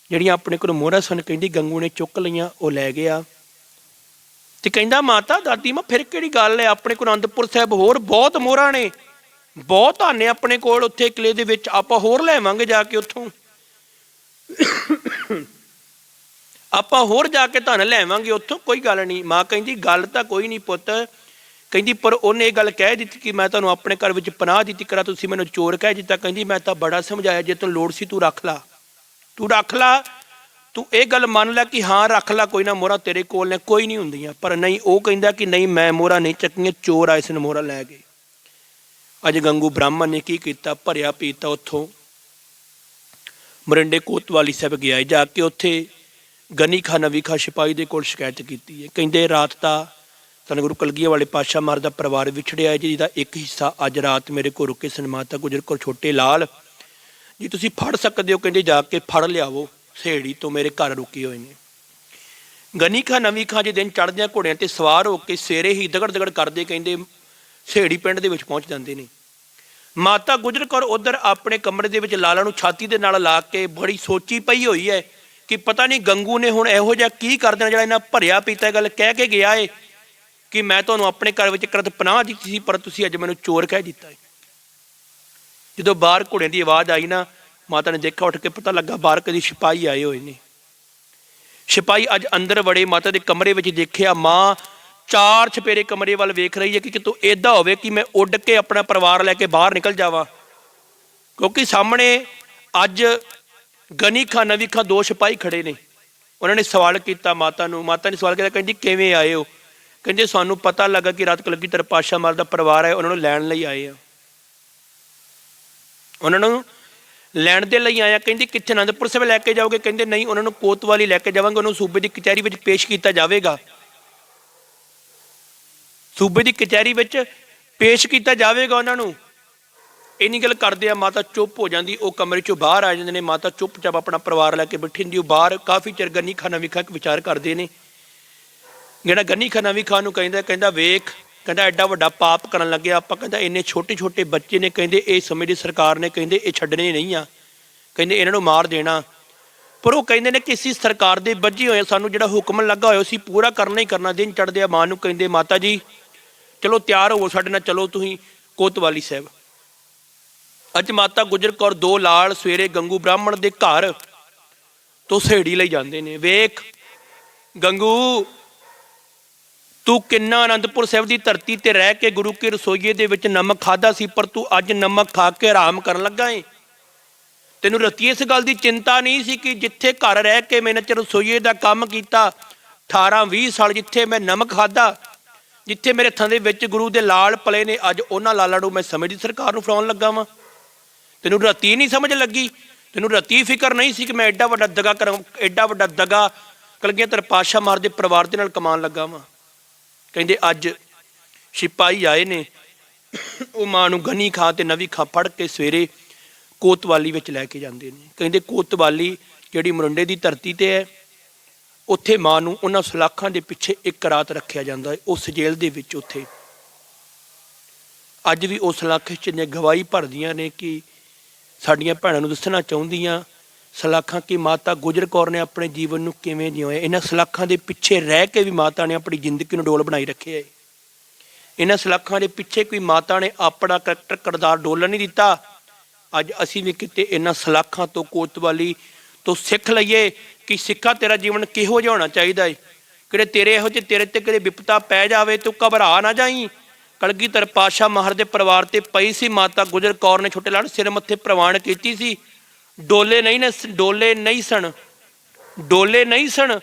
ਜਿਹੜੀਆਂ ਆਪਣੇ ਕੋਲ ਮੋਹਰਾ ਸਨ, ਕਹਿੰਦੀ, ਗੰਗੂ ਨੇ ਚੁੱਕ ਲਈਆਂ, ਉਹ ਲੈ ਗਿਆ। ਤੇ ਕਹਿੰਦਾ, ਮਾਤਾ, ਦਾਦੀ, ਮਾਂ ਫਿਰ ਕਿਹੜੀ ਗੱਲ ਹੈ ਆਪਣੇ ਕੋਲ ਅਨੰਦਪੁਰ ਸਾਹਿਬ ਹੋਰ ਬਹੁਤ ਮੋਹਰਾ ਨੇ। ਬਹੁਤ ਧਾਨੇ ਆਪਣੇ ਕੋਲ, ਉੱਥੇ ਕਿਲੇ ਦੇ ਵਿੱਚ ਆਪਾਂ ਹੋਰ ਲੈਵਾਂਗੇ ਜਾ ਕੇ ਉੱਥੋਂ। ਆਪਾਂ ਹੋਰ ਜਾ ਕੇ ਧਨ ਲੈਵਾਂਗੇ ਉੱਥੋਂ, ਕੋਈ ਗੱਲ ਨਹੀਂ। ਮਾਂ ਕਹਿੰਦੀ, ਗੱਲ ਤਾਂ ਕੋਈ ਨਹੀਂ ਪੁੱਤ ਕਹਿੰਦੀ, ਪਰ ਉਹਨੇ ਇਹ ਗੱਲ ਕਹਿ ਦਿੱਤੀ ਕਿ ਮੈਂ ਤੁਹਾਨੂੰ ਆਪਣੇ ਘਰ ਵਿੱਚ ਪਨਾਹ ਦਿੱਤੀ ਕਰਾ, ਤੁਸੀਂ ਮੈਨੂੰ ਚੋਰ ਕਹਿ ਦਿੱਤਾ। ਕਹਿੰਦੀ, ਮੈਂ ਤਾਂ ਬੜਾ ਸਮਝਾਇਆ, ਜੇ ਤੈਨੂੰ ਲੋੜ ਸੀ ਤੂੰ ਰੱਖ ਲਾ। ਤੂੰ ਰੱਖ ਲਾ। ਤੂੰ ਇਹ ਗੱਲ ਮੰਨ ਲੈ ਕਿ ਹਾਂ, ਰੱਖ ਲਾ, ਕੋਈ ਨਾ, ਮੋਹਰਾ ਤੇਰੇ ਕੋਲ ਨੇ, ਕੋਈ ਨਹੀਂ ਹੁੰਦੀਆਂ। ਪਰ ਨਹੀਂ, ਉਹ ਕਹਿੰਦਾ ਕਿ ਨਹੀਂ, ਮੈਂ ਮੋਹਰਾ ਨਹੀਂ ਚੱਕੀਆਂ, ਚੋਰ ਆਏ ਸਨ ਮੋਹਰਾ ਲੈ ਗਏ। ਅੱਜ ਗੰਗੂ ਬ੍ਰਾਹਮਣ ਨੇ ਕੀ ਕੀਤਾ? ਭਰਿਆ ਪੀਤਾ ਉੱਥੋਂ। ਮਰਿੰਡੇ ਕੋਤਵਾਲੀ ਸਾਹਿਬ ਗਿਆ ਏ। ਜਾ ਕੇ ਉੱਥੇ ਗਨੀ ਖਾਨ ਨਵੀ ਖਾ ਸਿਪਾਹੀ ਦੇ ਕੋਲ ਸ਼ਿਕਾਇਤ ਕੀਤੀ ਹੈ। ਕਹਿੰਦੇ, ਰਾਤ ਦਾ ਧੰਨ ਗੁਰੂ ਕਲਗੀਆਂ ਵਾਲੇ ਪਾਤਸ਼ਾਹ ਮਾਰ ਦਾ ਪਰਿਵਾਰ ਵਿਛੜਿਆ ਹੈ, ਜਿਹਦਾ ਇੱਕ ਹਿੱਸਾ ਅੱਜ ਰਾਤ ਮੇਰੇ ਕੋਲ ਰੁਕੇ ਸਨ ਮਾਤਾ ਗੁਜਰ ਕੋਲ ਛੋਟੇ ਲਾਲ। ਜੀ ਤੁਸੀਂ ਫੜ ਸਕਦੇ ਹੋ, ਕਹਿੰਦੇ ਜਾ ਕੇ ਫੜ ਲਿਆਵੋ, ਸਹੇੜੀ ਤੋਂ ਮੇਰੇ ਘਰ ਰੁਕੇ ਹੋਏ ਨੇ। ਗਨੀ ਖਾਂ, ਨਵੀ ਖਾਂ, ਜੇ ਦਿਨ ਚੜ੍ਹਦਿਆਂ ਘੋੜਿਆਂ ਤੇ ਸਵਾਰ ਹੋ ਕੇ ਸਵੇਰੇ ਹੀ ਦਗੜ ਦਗੜ ਕਰਦੇ ਕਹਿੰਦੇ ਸਹੇੜੀ ਪਿੰਡ ਦੇ ਵਿੱਚ ਪਹੁੰਚ ਜਾਂਦੇ ਨੇ। ਮਾਤਾ ਗੁਜਰ ਕੌਰ ਉਧਰ ਆਪਣੇ ਕਮਰੇ ਦੇ ਵਿੱਚ ਲਾਲਾ ਨੂੰ ਛਾਤੀ ਦੇ ਨਾਲ ਲਾ ਕੇ ਬੜੀ ਸੋਚੀ ਪਈ ਹੋਈ ਹੈ ਕਿ ਪਤਾ ਨਹੀਂ ਗੰਗੂ ਨੇ ਹੁਣ ਇਹੋ ਜਿਹਾ ਕੀ ਕਰ ਦੇਣਾ ਜਿਹੜਾ ਇਹਨਾਂ ਭਰਿਆ ਪੀਤਾ ਗੱਲ ਕਹਿ ਕੇ ਗਿਆ ਏ। ਕਿ ਮੈਂ ਤੁਹਾਨੂੰ ਆਪਣੇ ਘਰ ਵਿੱਚ ਕਰਤ ਪਨਾਹ ਦਿੱਤੀ ਸੀ, ਪਰ ਤੁਸੀਂ ਅੱਜ ਮੈਨੂੰ ਚੋਰ ਕਹਿ ਦਿੱਤਾ ਏ। ਜਦੋਂ ਬਾਹਰ ਘੋੜਿਆਂ ਦੀ ਆਵਾਜ਼ ਆਈ ਨਾ, ਮਾਤਾ ਨੇ ਦੇਖਿਆ, ਉੱਠ ਕੇ ਪਤਾ ਲੱਗਾ ਬਾਹਰ ਕਦੀ ਸਿਪਾਹੀ ਆਏ ਹੋਏ ਨੇ। ਸਿਪਾਹੀ ਅੱਜ ਅੰਦਰ ਵੜੇ, ਮਾਤਾ ਦੇ ਕਮਰੇ ਵਿੱਚ ਦੇਖਿਆ, ਮਾਂ ਚਾਰ ਛਪੇਰੇ ਕਮਰੇ ਵੱਲ ਵੇਖ ਰਹੀ ਹੈ ਕਿ ਕਿਤੋਂ ਏਦਾਂ ਹੋਵੇ ਕਿ ਮੈਂ ਉੱਡ ਕੇ ਆਪਣਾ ਪਰਿਵਾਰ ਲੈ ਕੇ ਬਾਹਰ ਨਿਕਲ ਜਾਵਾਂ। ਕਿਉਂਕਿ ਸਾਹਮਣੇ ਅੱਜ ਗਨੀ ਖਾਨ ਨਵੀ ਖਾਨ ਦੋ ਸਿਪਾਹੀ ਖੜੇ ਨੇ। ਉਹਨਾਂ ਨੇ ਸਵਾਲ ਕੀਤਾ ਮਾਤਾ ਨੂੰ। ਮਾਤਾ ਨੇ ਸਵਾਲ ਕੀਤਾ, ਕਹਿੰਦੀ, ਕਿਵੇਂ ਆਏ ਹੋ? ਕਹਿੰਦੇ ਸਾਨੂੰ ਪਤਾ ਲੱਗਾ ਕਿ ਰਾਤ ਕਲਗੀ ਤਰਪਾਸ਼ਾ ਮਾਲ ਦਾ ਪਰਿਵਾਰ ਹੈ ਉਹਨਾਂ ਨੂੰ ਲੈਣ ਲਈ ਆਏ ਆ। ਉਹਨਾਂ ਨੂੰ ਲੈਣ ਦੇ ਲਈ ਆਇਆ, ਕਹਿੰਦੇ ਕਿੱਥੇ ਅਨੰਦਪੁਰ ਸਾਹਿਬ ਲੈ ਕੇ ਜਾਓਗੇ? ਕਹਿੰਦੇ ਨਹੀਂ, ਉਹਨਾਂ ਨੂੰ ਕੋਤਵਾਲੀ ਲੈ ਕੇ ਜਾਵਾਂਗੇ, ਉਹਨੂੰ ਸੂਬੇ ਦੀ ਕਚਹਿਰੀ ਵਿੱਚ ਪੇਸ਼ ਕੀਤਾ ਜਾਵੇਗਾ। ਸੂਬੇ ਦੀ ਕਚਹਿਰੀ ਵਿੱਚ ਪੇਸ਼ ਕੀਤਾ ਜਾਵੇਗਾ ਉਹਨਾਂ ਨੂੰ। ਇੰਨੀ ਗੱਲ ਕਰਦੇ ਆ, ਮਾਤਾ ਚੁੱਪ ਹੋ ਜਾਂਦੀ, ਉਹ ਕਮਰੇ ਚੋਂ ਬਾਹਰ ਆ ਜਾਂਦੇ ਨੇ, ਮਾਤਾ ਚੁੱਪਚਾਪ ਆਪਣਾ ਪਰਿਵਾਰ ਲੈ ਕੇ ਬੈਠੀ ਹੁੰਦੀ, ਉਹ ਬਾਹਰ ਕਾਫੀ ਚਿਰ ਗੰਨੀ ਖਾਣਾ ਵਿਖਾ ਕੇ ਵਿਚਾਰ ਕਰਦੇ ਨੇ। ਜਿਹੜਾ ਗੰਨੀ ਖਾਨਾ ਵੀ ਖਾਨ ਨੂੰ ਕਹਿੰਦਾ ਕਹਿੰਦਾ ਵੇਖ, ਕਹਿੰਦਾ ਐਡਾ ਵੱਡਾ ਪਾਪ ਕਰਨ ਲੱਗਿਆ ਆਪਾਂ, ਕਹਿੰਦਾ ਇੰਨੇ ਛੋਟੇ ਛੋਟੇ ਬੱਚੇ ਨੇ, ਕਹਿੰਦੇ ਇਹ ਸਮੇਂ ਦੀ ਸਰਕਾਰ ਨੇ, ਕਹਿੰਦੇ ਇਹ ਛੱਡਣੇ ਨਹੀਂ ਆ, ਕਹਿੰਦੇ ਇਹਨਾਂ ਨੂੰ ਮਾਰ ਦੇਣਾ। ਪਰ ਉਹ ਕਹਿੰਦੇ ਨੇ ਕਿ ਅਸੀਂ ਸਰਕਾਰ ਦੇ ਬੱਝੇ ਹੋਏ ਸਾਨੂੰ ਜਿਹੜਾ ਹੁਕਮ ਲੱਗਾ ਹੋਇਆ ਸੀ, ਪੂਰਾ ਕਰਨਾ ਹੀ ਕਰਨਾ, ਦਿਨ ਚੜਦੇ ਆ, ਮਾਂ ਨੂੰ ਕਹਿੰਦੇ, ਮਾਤਾ ਜੀ, ਚਲੋ ਤਿਆਰ ਹੋਵੋ ਸਾਡੇ ਨਾਲ, ਚਲੋ ਤੁਸੀਂ ਕੋਤਵਾਲੀ ਸਾਹਿਬ। ਅੱਜ ਮਾਤਾ ਗੁਜਰ ਕੌਰ ਦੋ ਲਾਲ ਸਵੇਰੇ ਗੰਗੂ ਬ੍ਰਾਹਮਣ ਦੇ ਘਰ ਤੋਂ ਸਹੇੜੀ ਲਈ ਜਾਂਦੇ ਨੇ। ਵੇਖ, ਗੰਗੂ ਤੂੰ ਕਿੰਨਾ ਅਨੰਦਪੁਰ ਸਾਹਿਬ ਦੀ ਧਰਤੀ ਤੇ ਰਹਿ ਕੇ ਗੁਰੂ ਕੀ ਰਸੋਈਏ ਦੇ ਵਿੱਚ ਨਮਕ ਖਾਦਾ ਸੀ, ਪਰ ਤੂੰ ਅੱਜ ਨਮਕ ਖਾ ਕੇ ਆਰਾਮ ਕਰਨ ਲੱਗਾ ਏ? ਤੈਨੂੰ ਰਤੀ ਇਸ ਗੱਲ ਦੀ ਚਿੰਤਾ ਨਹੀਂ ਸੀ ਕਿ ਜਿੱਥੇ ਘਰ ਰਹਿ ਕੇ ਮੈਂ ਚ ਰਸੋਈਏ ਦਾ ਕੰਮ ਕੀਤਾ 18 20 ਸਾਲ ਜਿੱਥੇ ਮੈਂ ਨਮਕ ਖਾਦਾ ਜਿੱਥੇ ਮੇਰੇ ਹੱਥਾਂ ਦੇ ਵਿੱਚ ਗੁਰੂ ਦੇ ਲਾਲ ਪਲੇ ਨੇ ਅੱਜ ਉਹਨਾਂ ਲਾਲਾਂ ਨੂੰ ਮੈਂ ਸਮੇਂ ਦੀ ਸਰਕਾਰ ਨੂੰ ਫੜਾਉਣ ਲੱਗਾ ਵਾਂ। ਤੈਨੂੰ ਰਤੀ ਨਹੀਂ ਸਮਝ ਲੱਗੀ? ਤੈਨੂੰ ਰਤੀ ਫਿਕਰ ਨਹੀਂ ਸੀ ਕਿ ਮੈਂ ਐਡਾ ਵੱਡਾ ਦਗਾ ਕਰਾਂ, ਐਡਾ ਵੱਡਾ ਦਗਾ ਕਲਗੀਆਂ ਤਰ ਪਾਸ਼ਾ ਮਾਰ ਦੇ ਪਰਿਵਾਰ ਦੇ ਨਾਲ ਕਮਾਉਣ ਲੱਗਾ ਵਾਂ? ਕਹਿੰਦੇ, ਅੱਜ ਸਿਪਾਹੀ ਆਏ ਨੇ। ਉਹ ਮਾਂ ਨੂੰ ਗਨੀ ਖਾ ਤੇ ਨਵੀਂ ਖਾ ਫੜ ਕੇ ਸਵੇਰੇ ਕੋਤਵਾਲੀ ਵਿੱਚ ਲੈ ਕੇ ਜਾਂਦੇ ਨੇ। ਕਹਿੰਦੇ, ਕੋਤਵਾਲੀ ਜਿਹੜੀ ਮੁਰੰਡੇ ਦੀ ਧਰਤੀ ਤੇ ਹੈ, ਉੱਥੇ ਮਾਂ ਨੂੰ ਉਹਨਾਂ ਸਲਾਖਾਂ ਦੇ ਪਿੱਛੇ ਇੱਕ ਰਾਤ ਰੱਖਿਆ ਜਾਂਦਾ ਹੈ, ਉਸ ਜੇਲ੍ਹ ਦੇ ਵਿੱਚ ਉੱਥੇ। ਅੱਜ ਵੀ ਉਸ ਸਲਾਖੇ 'ਚ ਨੇ ਗਵਾਹੀ ਭਰਦੀਆਂ ਨੇ ਕਿ ਸਾਡੀਆਂ ਭੈਣਾਂ ਨੂੰ ਦੱਸਣਾ ਚਾਹੁੰਦੀਆਂ ਸਲਾਖਾਂ ਕਿ ਮਾਤਾ ਗੁਜਰ ਕੌਰ ਨੇ ਆਪਣੇ ਜੀਵਨ ਨੂੰ ਕਿਵੇਂ ਜਿਉਇਆ ਇਹਨਾਂ ਸਲਾਖਾਂ ਦੇ ਪਿੱਛੇ ਰਹਿ ਕੇ ਵੀ ਮਾਤਾ ਨੇ ਆਪਣੀ ਜ਼ਿੰਦਗੀ ਨੂੰ ਡੋਲ ਬਣਾਈ ਰੱਖਿਆ ਹੈ। ਇਹਨਾਂ ਸਲਾਖਾਂ ਦੇ ਪਿੱਛੇ ਕੋਈ ਮਾਤਾ ਨੇ ਆਪਣਾ ਕਰੈਕਟਰ ਕਿਰਦਾਰ ਡੋਲਣ ਨਹੀਂ ਦਿੱਤਾ। ਅੱਜ ਅਸੀਂ ਵੀ ਕਿਤੇ ਇਹਨਾਂ ਸਲਾਖਾਂ ਤੋਂ ਕੋਤਵਾਲੀ ਤੋਂ ਸਿੱਖ ਲਈਏ ਕਿ ਸਿੱਖਾ ਤੇਰਾ ਜੀਵਨ ਕਿਹੋ ਜਿਹਾ ਹੋਣਾ ਚਾਹੀਦਾ ਹੈ ਕਿਹੜੇ ਤੇਰੇ ਇਹੋ ਜਿਹੇ ਤੇਰੇ ਤੇ ਕਿਤੇ ਵਿਪਤਾ ਪੈ ਜਾਵੇ ਤੂੰ ਘਬਰਾ ਨਾ ਜਾਈਂ। ਕਲਗੀਧਰ ਪਾਸ਼ਾ ਮਹਰ ਦੇ ਪਰਿਵਾਰ ਤੇ ਪਈ ਸੀ ਮਾਤਾ ਗੁਜਰ ਕੌਰ ਨੇ ਛੋਟੇ ਲਾੜ ਸਿਰ ਮੱਥੇ ਪ੍ਰਵਾਨ ਕੀਤੀ ਸੀ। ਡੋਲੇ ਨਹੀਂ ਨੇ ਡੋਲੇ ਨਹੀਂ ਸਣ, ਡੋਲੇ ਨਹੀਂ ਸਣ।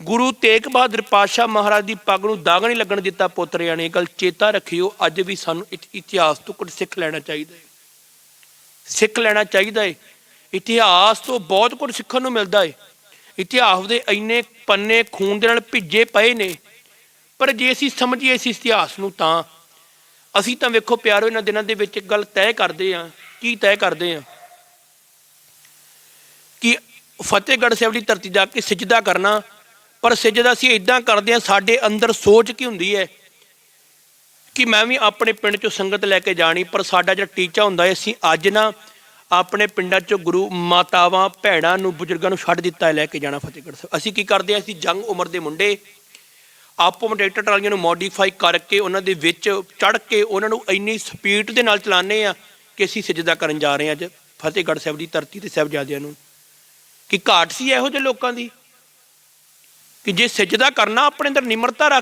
ਗੁਰੂ ਤੇਗ ਬਹਾਦਰ ਪਾਸ਼ਾ ਮਹਾਰਾਜ ਦੀ ਪੱਗ ਨੂੰ ਦਾਗ ਨਹੀਂ ਲੱਗਣ ਦਿੱਤਾ ਪੁੱਤਰਿਆਂ ਨੇ ਗੱਲ ਚੇਤਾ ਰੱਖਿਓ, ਅੱਜ ਵੀ ਸਾਨੂੰ ਇਤਿਹਾਸ ਤੋਂ ਕੁਝ ਸਿੱਖ ਲੈਣਾ ਚਾਹੀਦਾ ਹੈ ਸਿੱਖ ਲੈਣਾ ਚਾਹੀਦਾ ਹੈ ਇਤਿਹਾਸ ਤੋਂ ਬਹੁਤ ਕੁਝ ਸਿੱਖਣ ਨੂੰ ਮਿਲਦਾ ਹੈ ਇਤਿਹਾਸ ਦੇ ਇੰਨੇ ਪੰਨੇ ਖੂਨ ਦੇ ਨਾਲ ਭਿੱਜੇ ਪਏ ਨੇ। ਪਰ ਜੇ ਅਸੀਂ ਸਮਝੀਏ ਇਸ ਇਤਿਹਾਸ ਨੂੰ ਤਾਂ, ਅਸੀਂ ਤਾਂ ਵੇਖੋ ਪਿਆਰੋ, ਇਹਨਾਂ ਦਿਨਾਂ ਦੇ ਵਿੱਚ ਇੱਕ ਗੱਲ ਤੈਅ ਕਰਦੇ ਆ। ਕੀ ਤੈਅ ਕਰਦੇ ਆ? ਕਿ ਫਤਿਹਗੜ੍ਹ ਸਾਹਿਬ ਦੀ ਧਰਤੀ ਜਾ ਕੇ ਸਜਦਾ ਕਰਨਾ, ਪਰ ਸਜਦਾ ਅਸੀਂ ਇਦਾਂ ਕਰਦੇ ਆ ਸਾਡੇ ਅੰਦਰ ਸੋਚ ਕੀ ਹੁੰਦੀ ਹੈ ਕਿ ਮੈਂ ਵੀ ਆਪਣੇ ਪਿੰਡ ਚੋਂ ਸੰਗਤ ਲੈ ਕੇ ਜਾਣੀ, ਪਰ ਸਾਡਾ ਜਿਹੜਾ ਟੀਚਾ ਹੁੰਦਾ ਹੈ, ਅਸੀਂ ਅੱਜ ਨਾ ਆਪਣੇ ਪਿੰਡਾਂ ਚੋਂ ਗੁਰੂ ਮਾਤਾਵਾਂ, ਭੈਣਾਂ ਨੂੰ, ਬਜ਼ੁਰਗਾਂ ਨੂੰ ਛੱਡ ਦਿੱਤਾ ਹੈ, ਲੈ ਕੇ ਜਾਣਾ ਫਤਿਹਗੜ੍ਹ ਸਾਹਿਬ। ਅਸੀਂ ਕੀ ਕਰਦੇ ਆ ਅਸੀਂ ਜੰਗ ਉਮਰ ਦੇ ਮੁੰਡੇ, ਆਪੋ ਮੋਟਰਸਾਈਕਲ ਟਰਾਲੀਆਂ ਨੂੰ ਮੋਡੀਫਾਈ ਕਰਕੇ ਉਹਨਾਂ ਦੇ ਵਿੱਚ ਚੜ ਕੇ ਉਹਨਾਂ ਨੂੰ ਇੰਨੀ ਸਪੀਡ ਦੇ ਨਾਲ ਚਲਾਉਂਦੇ ਆ ਕਿ ਅਸੀਂ ਸਜਦਾ ਕਰਨ ਜਾ ਰਹੇ ਹਾਂ ਅੱਜ ਫਤਿਹਗੜ੍ਹ ਸਾਹਿਬ ਦੀ ਧਰਤੀ ਤੇ ਸਾਹਿਬਜ਼ਾਦਿਆਂ ਨੂੰ। ਕਿ ਘਾਟ ਸੀ ਇਹੋ ਜਿਹੇ ਲੋਕਾਂ ਦੀ? ਕਿ ਜੇ ਸਜਦਾ ਕਰਨਾ, ਆਪਣੇ ਅੰਦਰ ਨਿਮਰਤਾ ਰੱਖ